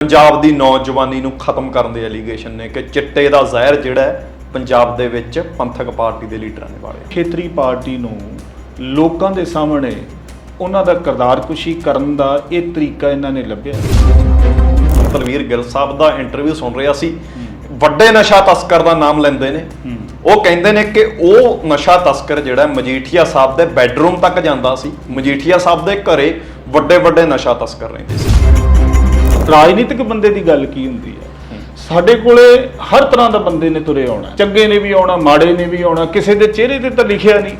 ਪੰਜਾਬ ਦੀ ਨੌਜਵਾਨੀ ਨੂੰ ਖਤਮ ਕਰਨ ਦੇ ਐਲੀਗੇਸ਼ਨ ਨੇ ਕਿ ਚਿੱਟੇ ਦਾ ਜ਼ਹਿਰ ਜਿਹੜਾ ਹੈ ਪੰਜਾਬ ਦੇ ਵਿੱਚ ਪੰਥਕ ਪਾਰਟੀ ਦੇ ਲੀਡਰਾਂ ਨੇ ਵਾਲਿਆ ਖੇਤਰੀ ਪਾਰਟੀ ਨੂੰ ਲੋਕਾਂ ਦੇ ਸਾਹਮਣੇ ਉਹਨਾਂ ਦਾ ਕਿਰਦਾਰਕੁਸ਼ੀ ਕਰਨ ਦਾ ਇਹ ਤਰੀਕਾ ਇਹਨਾਂ ਨੇ ਲੱਭਿਆ। ਤਲਵੀਰ ਗਿੱਲ ਸਾਹਿਬ ਦਾ ਇੰਟਰਵਿਊ ਸੁਣ ਰਿਹਾ ਸੀ। ਵੱਡੇ ਨਸ਼ਾ ਤਸਕਰ ਦਾ ਨਾਮ ਲੈਂਦੇ ਨੇ। ਉਹ ਕਹਿੰਦੇ ਨੇ ਕਿ ਉਹ ਨਸ਼ਾ ਤਸਕਰ ਜਿਹੜਾ ਮਜੀਠੀਆ ਸਾਹਿਬ ਦੇ ਬੈੱਡਰੂਮ ਤੱਕ ਜਾਂਦਾ ਸੀ। ਮਜੀਠੀਆ ਸਾਹਿਬ ਦੇ ਘਰੇ ਵੱਡੇ ਵੱਡੇ ਨਸ਼ਾ ਤਸਕਰ ਰਹਿੰਦੇ ਸੀ। ਰਾਜਨੀਤਿਕ ਬੰਦੇ ਦੀ ਗੱਲ ਕੀ ਹੁੰਦੀ ਹੈ? ਸਾਡੇ ਕੋਲੇ ਹਰ ਤਰ੍ਹਾਂ ਦਾ ਬੰਦੇ ਨੇ ਤੁਰੇ ਆਉਣਾ ਚੰਗੇ ਨੇ ਵੀ ਆਉਣਾ ਮਾੜੇ ਨੇ ਵੀ ਆਉਣਾ ਕਿਸੇ ਦੇ ਚਿਹਰੇ ਤੇ ਤਾਂ ਲਿਖਿਆ ਨਹੀਂ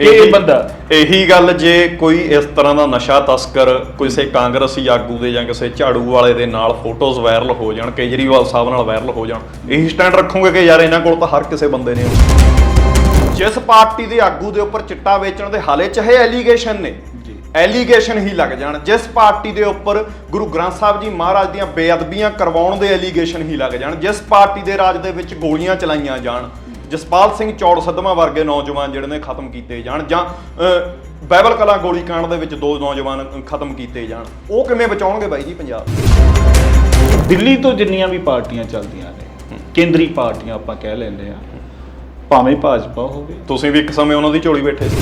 ਇਹ ਬੰਦਾ। ਇਹੀ ਗੱਲ ਜੇ ਕੋਈ ਇਸ ਤਰ੍ਹਾਂ ਦਾ ਨਸ਼ਾ ਤਸਕਰ ਕਿਸੇ ਕਾਂਗਰਸੀ ਆਗੂ ਦੇ ਜਾਂ ਕਿਸੇ ਝਾੜੂ ਵਾਲੇ ਦੇ ਨਾਲ ਫੋਟੋਜ਼ ਵਾਇਰਲ ਹੋ ਜਾਣ ਕੇਜਰੀਵਾਲ ਸਾਹਿਬ ਨਾਲ ਵਾਇਰਲ ਹੋ ਜਾਣ ਇਹੀ ਸਟੈਂਡ ਰੱਖੋਗੇ ਕਿ ਯਾਰ ਇਹਨਾਂ ਕੋਲ ਤਾਂ ਹਰ ਕਿਸੇ ਬੰਦੇ ਨੇ ਜਿਸ ਪਾਰਟੀ ਦੇ ਆਗੂ ਦੇ ਉੱਪਰ ਚਿੱਟਾ ਵੇਚਣ ਦੇ ਹਾਲੇ ਚਾਹੇ ਐਲੀਗੇਸ਼ਨ ਨੇ। ਐਲੀਗੇਸ਼ਨ ਹੀ ਲੱਗ ਜਾਣ। ਜਿਸ ਪਾਰਟੀ ਦੇ ਉੱਪਰ ਗੁਰੂ ਗ੍ਰੰਥ ਸਾਹਿਬ ਜੀ ਮਹਾਰਾਜ ਦੀਆਂ ਬੇਅਦਬੀਆਂ ਕਰਵਾਉਣ ਦੇ ਐਲੀਗੇਸ਼ਨ ਹੀ ਲੱਗ ਜਾਣ। ਜਿਸ ਪਾਰਟੀ ਦੇ ਰਾਜ ਦੇ ਵਿੱਚ ਗੋਲੀਆਂ ਚਲਾਈਆਂ ਜਾਣ ਜਸਪਾਲ ਸਿੰਘ ਚੌੜ ਸਦਮਾ ਵਰਗੇ ਨੌਜਵਾਨ ਜਿਹੜੇ ਨੇ ਖਤਮ ਕੀਤੇ ਜਾਣ ਜਾਂ ਬਾਈਬਲ ਕਲਾ ਗੋਲੀ ਕਾਂਡ ਦੇ ਵਿੱਚ ਦੋ ਨੌਜਵਾਨ ਖਤਮ ਕੀਤੇ ਜਾਣ। ਉਹ ਕਿਵੇਂ ਬਚਾਉਣਗੇ ਬਾਈ ਜੀ ਪੰਜਾਬ? ਦਿੱਲੀ ਤੋਂ ਜਿੰਨੀਆਂ ਵੀ ਪਾਰਟੀਆਂ ਚੱਲਦੀਆਂ ਨੇ ਕੇਂਦਰੀ ਪਾਰਟੀਆਂ ਆਪਾਂ ਕਹਿ ਲੈਂਦੇ ਆ ਭਾਵੇਂ ਭਾਜਪਾ ਹੋਵੇ। ਤੁਸੀਂ ਵੀ ਇੱਕ ਸਮੇਂ ਉਹਨਾਂ ਦੀ ਝੋਲੀ ਬੈਠੇ ਸੀ।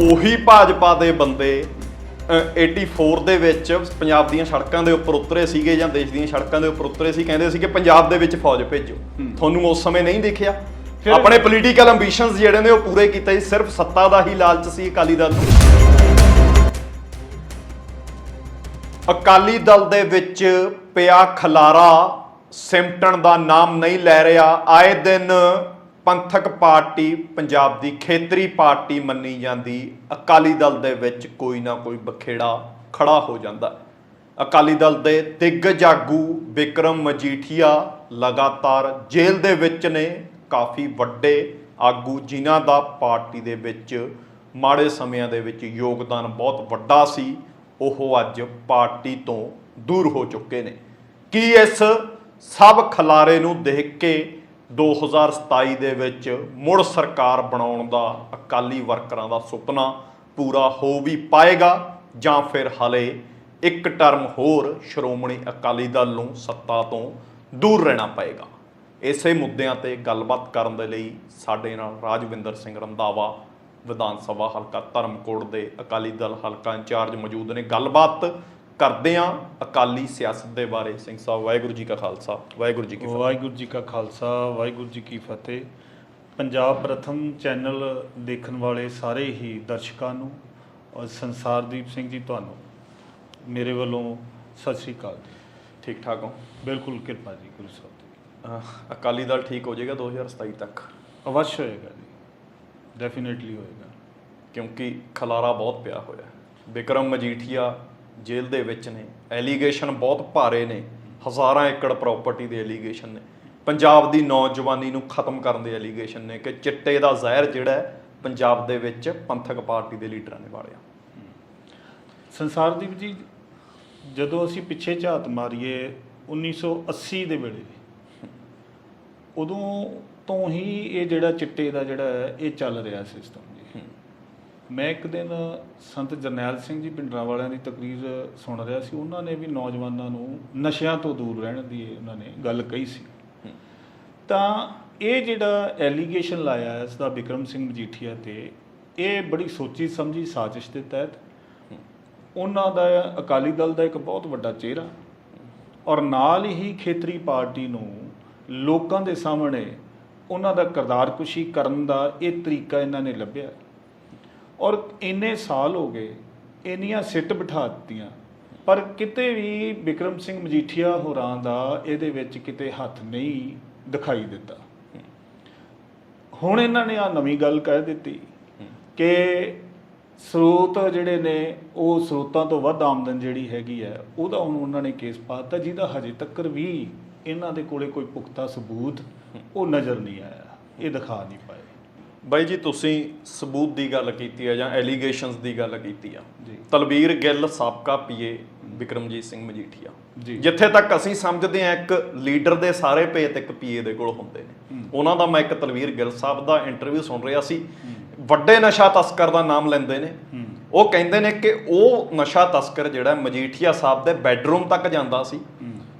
ਉਹੀ ਭਾਜਪਾ ਦੇ ਬੰਦੇ ਅਹ, 84 ਦੇ ਵਿੱਚ ਪੰਜਾਬ ਦੀਆਂ ਸੜਕਾਂ ਦੇ ਉੱਪਰ ਉਤਰੇ ਸੀਗੇ ਜਾਂ ਦੇਸ਼ ਦੀਆਂ ਸੜਕਾਂ ਦੇ ਉੱਪਰ ਉਤਰੇ ਸੀ ਕਹਿੰਦੇ ਸੀ ਕਿ ਪੰਜਾਬ ਦੇ ਵਿੱਚ ਫੌਜ ਭੇਜੋ। ਤੁਹਾਨੂੰ ਉਸ ਸਮੇਂ ਨਹੀਂ ਦੇਖਿਆ। ਆਪਣੇ ਪੋਲੀਟੀਕਲ ਐਂਬੀਸ਼ਨਸ ਜਿਹੜੇ ਨੇ ਉਹ ਪੂਰੇ ਕੀਤੇ ਸੀ ਸਿਰਫ ਸੱਤਾ ਦਾ ਹੀ ਲਾਲਚ ਸੀ ਅਕਾਲੀ ਦਲ ਨੂੰ ਅਕਾਲੀ ਦਲ ਦੇ ਵਿੱਚ ਪਿਆ ਖਲਾਰਾ ਸਿਮਟਣ ਦਾ ਨਾਮ ਨਹੀਂ ਲੈ ਰਿਹਾ। ਆਏ ਦਿਨ ਪੰਥਕ ਪਾਰਟੀ ਪੰਜਾਬ ਦੀ ਖੇਤਰੀ ਪਾਰਟੀ ਮੰਨੀ ਜਾਂਦੀ, ਅਕਾਲੀ ਦਲ ਦੇ ਵਿੱਚ ਕੋਈ ਨਾ ਕੋਈ ਬਖੇੜਾ ਖੜਾ ਹੋ ਜਾਂਦਾ। ਅਕਾਲੀ ਦਲ ਦੇ ਦਿੱਗਜ ਆਗੂ ਵਿਕਰਮ ਮਜੀਠੀਆ ਲਗਾਤਾਰ ਜੇਲ੍ਹ ਦੇ ਵਿੱਚ ਨੇ, ਕਾਫੀ ਵੱਡੇ ਆਗੂ ਜਿਨ੍ਹਾਂ ਦਾ ਪਾਰਟੀ ਦੇ ਵਿੱਚ ਮਾੜੇ ਸਮਿਆਂ ਦੇ ਵਿੱਚ ਯੋਗਦਾਨ ਬਹੁਤ ਵੱਡਾ ਸੀ, ਉਹ ਅੱਜ ਪਾਰਟੀ ਤੋਂ ਦੂਰ ਹੋ ਚੁੱਕੇ ਨੇ। ਕੀ ਇਸ ਸਭ ਖਲਾਰੇ ਨੂੰ ਦੇਖ ਕੇ 2027 ਦੇ ਵਿੱਚ ਮੁੜ ਸਰਕਾਰ ਬਣਾਉਣ ਦਾ ਅਕਾਲੀ ਵਰਕਰਾਂ ਦਾ ਸੁਪਨਾ ਪੂਰਾ ਹੋ ਵੀ ਪਾਏਗਾ ਜਾਂ ਫਿਰ ਹਲੇ ਇੱਕ ਟਰਮ ਹੋਰ ਸ਼੍ਰੋਮਣੀ ਅਕਾਲੀ ਦਲ ਨੂੰ ਸੱਤਾ ਤੋਂ ਦੂਰ ਰਹਿਣਾ ਪਏਗਾ। ਇਸੇ ਮੁੱਦਿਆਂ ਤੇ ਗੱਲਬਾਤ ਕਰਨ ਦੇ ਲਈ ਸਾਡੇ ਨਾਲ ਰਾਜਵਿੰਦਰ ਸਿੰਘ ਰੰਧਾਵਾ, ਵਿਧਾਨ ਸਭਾ ਹਲਕਾ ਧਰਮਕੋਟ ਦੇ ਅਕਾਲੀ ਦਲ ਹਲਕਾ ਇੰਚਾਰਜ ਮੌਜੂਦ ਨੇ। ਗੱਲਬਾਤ ਕਰਦੇ ਹਾਂ ਅਕਾਲੀ ਸਿਆਸਤ ਦੇ ਬਾਰੇ ਸਿੰਘ ਸਾਹਿਬ ਵਾਹਿਗੁਰੂ ਜੀ ਕਾ ਖਾਲਸਾ ਵਾਹਿਗੁਰੂ ਜੀ ਕੀ ਫਤਿਹ। ਵਾਹਿਗੁਰੂ ਜੀ ਕਾ ਖਾਲਸਾ ਵਾਹਿਗੁਰੂ ਜੀ ਕੀ ਫਤਿਹ। ਪੰਜਾਬ ਪ੍ਰਥਮ ਚੈਨਲ ਦੇਖਣ ਵਾਲੇ ਸਾਰੇ ਹੀ ਦਰਸ਼ਕਾਂ ਨੂੰ ਔਰ ਸੰਸਾਰਦੀਪ ਸਿੰਘ ਜੀ ਤੁਹਾਨੂੰ ਮੇਰੇ ਵੱਲੋਂ ਸਤਿ ਸ੍ਰੀ ਅਕਾਲ ਜੀ। ਠੀਕ ਠਾਕ ਹੋ? ਬਿਲਕੁਲ ਕਿਰਪਾ ਜੀ ਗੁਰੂ ਸਾਹਿਬ ਦੀ ਅਕਾਲੀ ਦਲ ਠੀਕ ਹੋ ਜਾਏਗਾ 2027 ਤੱਕ? ਅਵਸ਼ ਹੋਏਗਾ ਜੀ ਡੈਫੀਨਿਟਲੀ ਹੋਏਗਾ। ਕਿਉਂਕਿ ਖਲਾਰਾ ਬਹੁਤ ਪਿਆ ਹੋਇਆ। ਹੈ। ਵਿਕਰਮ ਮਜੀਠੀਆ ਜੇਲ੍ਹ ਦੇ ਵਿੱਚ ਨੇ। ਐਲੀਗੇਸ਼ਨ ਬਹੁਤ ਭਾਰੇ ਨੇ। ਹਜ਼ਾਰਾਂ ਏਕੜ ਪ੍ਰਾਪਰਟੀ ਦੇ ਐਲੀਗੇਸ਼ਨ ਨੇ। ਪੰਜਾਬ ਦੀ ਨੌਜਵਾਨੀ ਨੂੰ ਖਤਮ ਕਰਨ ਦੇ ਐਲੀਗੇਸ਼ਨ ਨੇ ਕਿ ਚਿੱਟੇ ਦਾ ਜ਼ਹਿਰ ਜਿਹੜਾ ਪੰਜਾਬ ਦੇ ਵਿੱਚ ਪੰਥਕ ਪਾਰਟੀ ਦੇ ਲੀਡਰਾਂ ਨੇ ਵਾਲਿਆ। ਸੰਸਾਰਦੀਪ ਜੀ, ਜਦੋਂ ਅਸੀਂ ਪਿੱਛੇ ਝਾਤ ਮਾਰੀਏ 1980 ਦੇ ਵੇਲੇ, ਉਦੋਂ ਤੋਂ ਹੀ ਇਹ ਜਿਹੜਾ ਚਿੱਟੇ ਦਾ ਜਿਹੜਾ ਹੈ, ਇਹ ਚੱਲ ਰਿਹਾ ਸਿਸਟਮ ਮੈਂ ਇੱਕ ਦਿਨ ਸੰਤ ਜਰਨੈਲ ਸਿੰਘ ਜੀ ਪਿੰਡਰਾਂ ਵਾਲਿਆਂ ਦੀ ਤਕਰੀਰ ਸੁਣ ਰਿਹਾ ਸੀ। ਉਹਨਾਂ ਨੇ ਵੀ ਨੌਜਵਾਨਾਂ ਨੂੰ ਨਸ਼ਿਆਂ ਤੋਂ ਦੂਰ ਰਹਿਣ ਦੀ ਉਹਨਾਂ ਨੇ ਗੱਲ ਕਹੀ ਸੀ। ਤਾਂ ਇਹ ਜਿਹੜਾ ਐਲੀਗੇਸ਼ਨ ਲਾਇਆ ਹੈ ਇਸ ਦਾ ਵਿਕਰਮ ਸਿੰਘ ਮਜੀਠੀਆ ਤੇ, ਇਹ ਬੜੀ ਸੋਚੀ ਸਮਝੀ ਸਾਜ਼ਿਸ਼ ਦੇ ਤਹਿਤ ਉਹਨਾਂ ਦਾ ਅਕਾਲੀ ਦਲ ਦਾ ਇੱਕ ਬਹੁਤ ਵੱਡਾ ਚਿਹਰਾ ਔਰ ਨਾਲ ਹੀ ਖੇਤਰੀ ਪਾਰਟੀ ਨੂੰ ਲੋਕਾਂ ਦੇ ਸਾਹਮਣੇ ਉਹਨਾਂ ਦਾ ਕਰਦਾਰਕੁਸ਼ੀ ਕਰਨ ਦਾ ਇਹ ਤਰੀਕਾ ਇਹਨਾਂ ਨੇ ਲੱਭਿਆ। ਔਰ ਇੰਨੇ ਸਾਲ ਹੋ ਗਏ, ਇੰਨੀਆਂ ਸਿੱਟ ਬਿਠਾ ਦਿੱਤੀਆਂ। ਪਰ ਕਿਤੇ ਵੀ ਵਿਕਰਮ ਸਿੰਘ ਮਜੀਠੀਆ ਹੋਰਾਂ ਦਾ ਇਹਦੇ ਵਿੱਚ ਕਿਤੇ ਹੱਥ ਨਹੀਂ ਦਿਖਾਈ ਦਿੱਤਾ। ਹੁਣ ਇਹਨਾਂ ਨੇ ਆ ਨਵੀਂ ਗੱਲ ਕਹਿ ਦਿੱਤੀ ਕਿ ਸਰੋਤ ਜਿਹੜੇ ਨੇ, ਉਹ ਸਰੋਤਾਂ ਤੋਂ ਵੱਧ ਆਮਦਨ ਜਿਹੜੀ ਹੈਗੀ ਹੈ, ਉਹਦਾ ਹੁਣ ਉਹਨਾਂ ਨੇ ਕੇਸ ਪਾਤਾ ਜਿਹਦਾ ਹਜੇ ਤੱਕ ਵੀ ਇਹਨਾਂ ਦੇ ਕੋਲੇ ਕੋਈ ਪੁਖਤਾ ਸਬੂਤ ਉਹ ਨਜ਼ਰ ਨਹੀਂ ਆਇਆ, ਇਹ ਦਿਖਾ ਨਹੀਂ ਪਾਏ। ਬਾਈ ਜੀ ਤੁਸੀਂ ਸਬੂਤ ਦੀ ਗੱਲ ਕੀਤੀ ਹੈ ਜਾਂ ਐਲੀਗੇਸ਼ਨਸ ਦੀ ਗੱਲ ਕੀਤੀ ਆ? ਜੀ। ਤਲਵੀਰ ਗਿੱਲ ਸਾਬਕਾ ਪੀਏ ਵਿਕਰਮਜੀਤ ਸਿੰਘ ਮਜੀਠੀਆ। ਜੀ। ਜਿੱਥੇ ਤੱਕ ਅਸੀਂ ਸਮਝਦੇ ਹਾਂ ਇੱਕ ਲੀਡਰ ਦੇ ਸਾਰੇ ਭੇਤ ਇੱਕ ਪੀਏ ਦੇ ਕੋਲ ਹੁੰਦੇ ਨੇ। ਉਹਨਾਂ ਦਾ ਮੈਂ ਇੱਕ ਤਲਵੀਰ ਗਿੱਲ ਸਾਹਿਬ ਦਾ ਇੰਟਰਵਿਊ ਸੁਣ ਰਿਹਾ ਸੀ। ਵੱਡੇ ਨਸ਼ਾ ਤਸਕਰ ਦਾ ਨਾਮ ਲੈਂਦੇ ਨੇ। ਉਹ ਕਹਿੰਦੇ ਨੇ ਕਿ ਉਹ ਨਸ਼ਾ ਤਸਕਰ ਜਿਹੜਾ ਮਜੀਠੀਆ ਸਾਹਿਬ ਦੇ ਬੈੱਡਰੂਮ ਤੱਕ ਜਾਂਦਾ ਸੀ।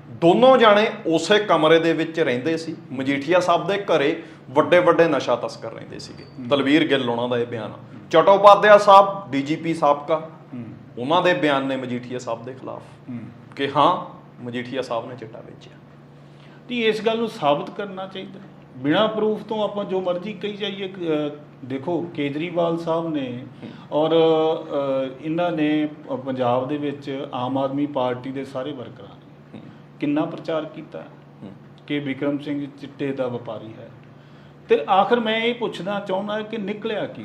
ਦੋਨੋਂ ਜਾਣੇ ਉਸੇ ਕਮਰੇ ਦੇ ਵਿੱਚ ਰਹਿੰਦੇ ਸੀ। ਮਜੀਠੀਆ ਸਾਹਿਬ ਦੇ ਘਰੇ ਵੱਡੇ ਵੱਡੇ ਨਸ਼ਾ ਤਸਕਰ ਰਹਿੰਦੇ ਸੀਗੇ। ਤਲਵੀਰ ਗਿੱਲ ਉਹਨਾਂ ਦਾ ਇਹ ਬਿਆਨ। ਚਟੋਪਾਧਿਆ ਸਾਹਿਬ ਡੀਜੀਪੀ ਸਾਬਕਾ ਉਹਨਾਂ ਦੇ ਬਿਆਨ ਨੇ ਮਜੀਠੀਆ ਸਾਹਿਬ ਦੇ ਖਿਲਾਫ ਕਿ ਹਾਂ ਮਜੀਠੀਆ ਸਾਹਿਬ ਨੇ ਚਿੱਟਾ ਵੇਚਿਆ। ਤੇ ਇਸ ਗੱਲ ਨੂੰ ਸਾਬਤ ਕਰਨਾ ਚਾਹੀਦਾ। ਬਿਨਾ ਪ੍ਰੂਫ ਤੋਂ ਆਪਾਂ ਜੋ ਮਰਜ਼ੀ ਕਹੀ ਜਾਈਏ ਦੇਖੋ ਕੇਜਰੀਵਾਲ ਸਾਹਿਬ ਨੇ ਔਰ ਇਹਨਾਂ ਨੇ ਪੰਜਾਬ ਦੇ ਵਿੱਚ ਆਮ ਆਦਮੀ ਪਾਰਟੀ ਦੇ ਸਾਰੇ ਵਰਕਰਾਂ ਨੇ ਕਿੰਨਾ ਪ੍ਰਚਾਰ ਕੀਤਾ ਕਿ ਵਿਕਰਮ ਸਿੰਘ ਚਿੱਟੇ ਦਾ ਵਪਾਰੀ ਹੈ। ਤੇ ਆਖਰ ਮੈਂ ਇਹ ਪੁੱਛਣਾ ਚਾਹੁੰਦਾ ਕਿ ਨਿਕਲਿਆ ਕੀ?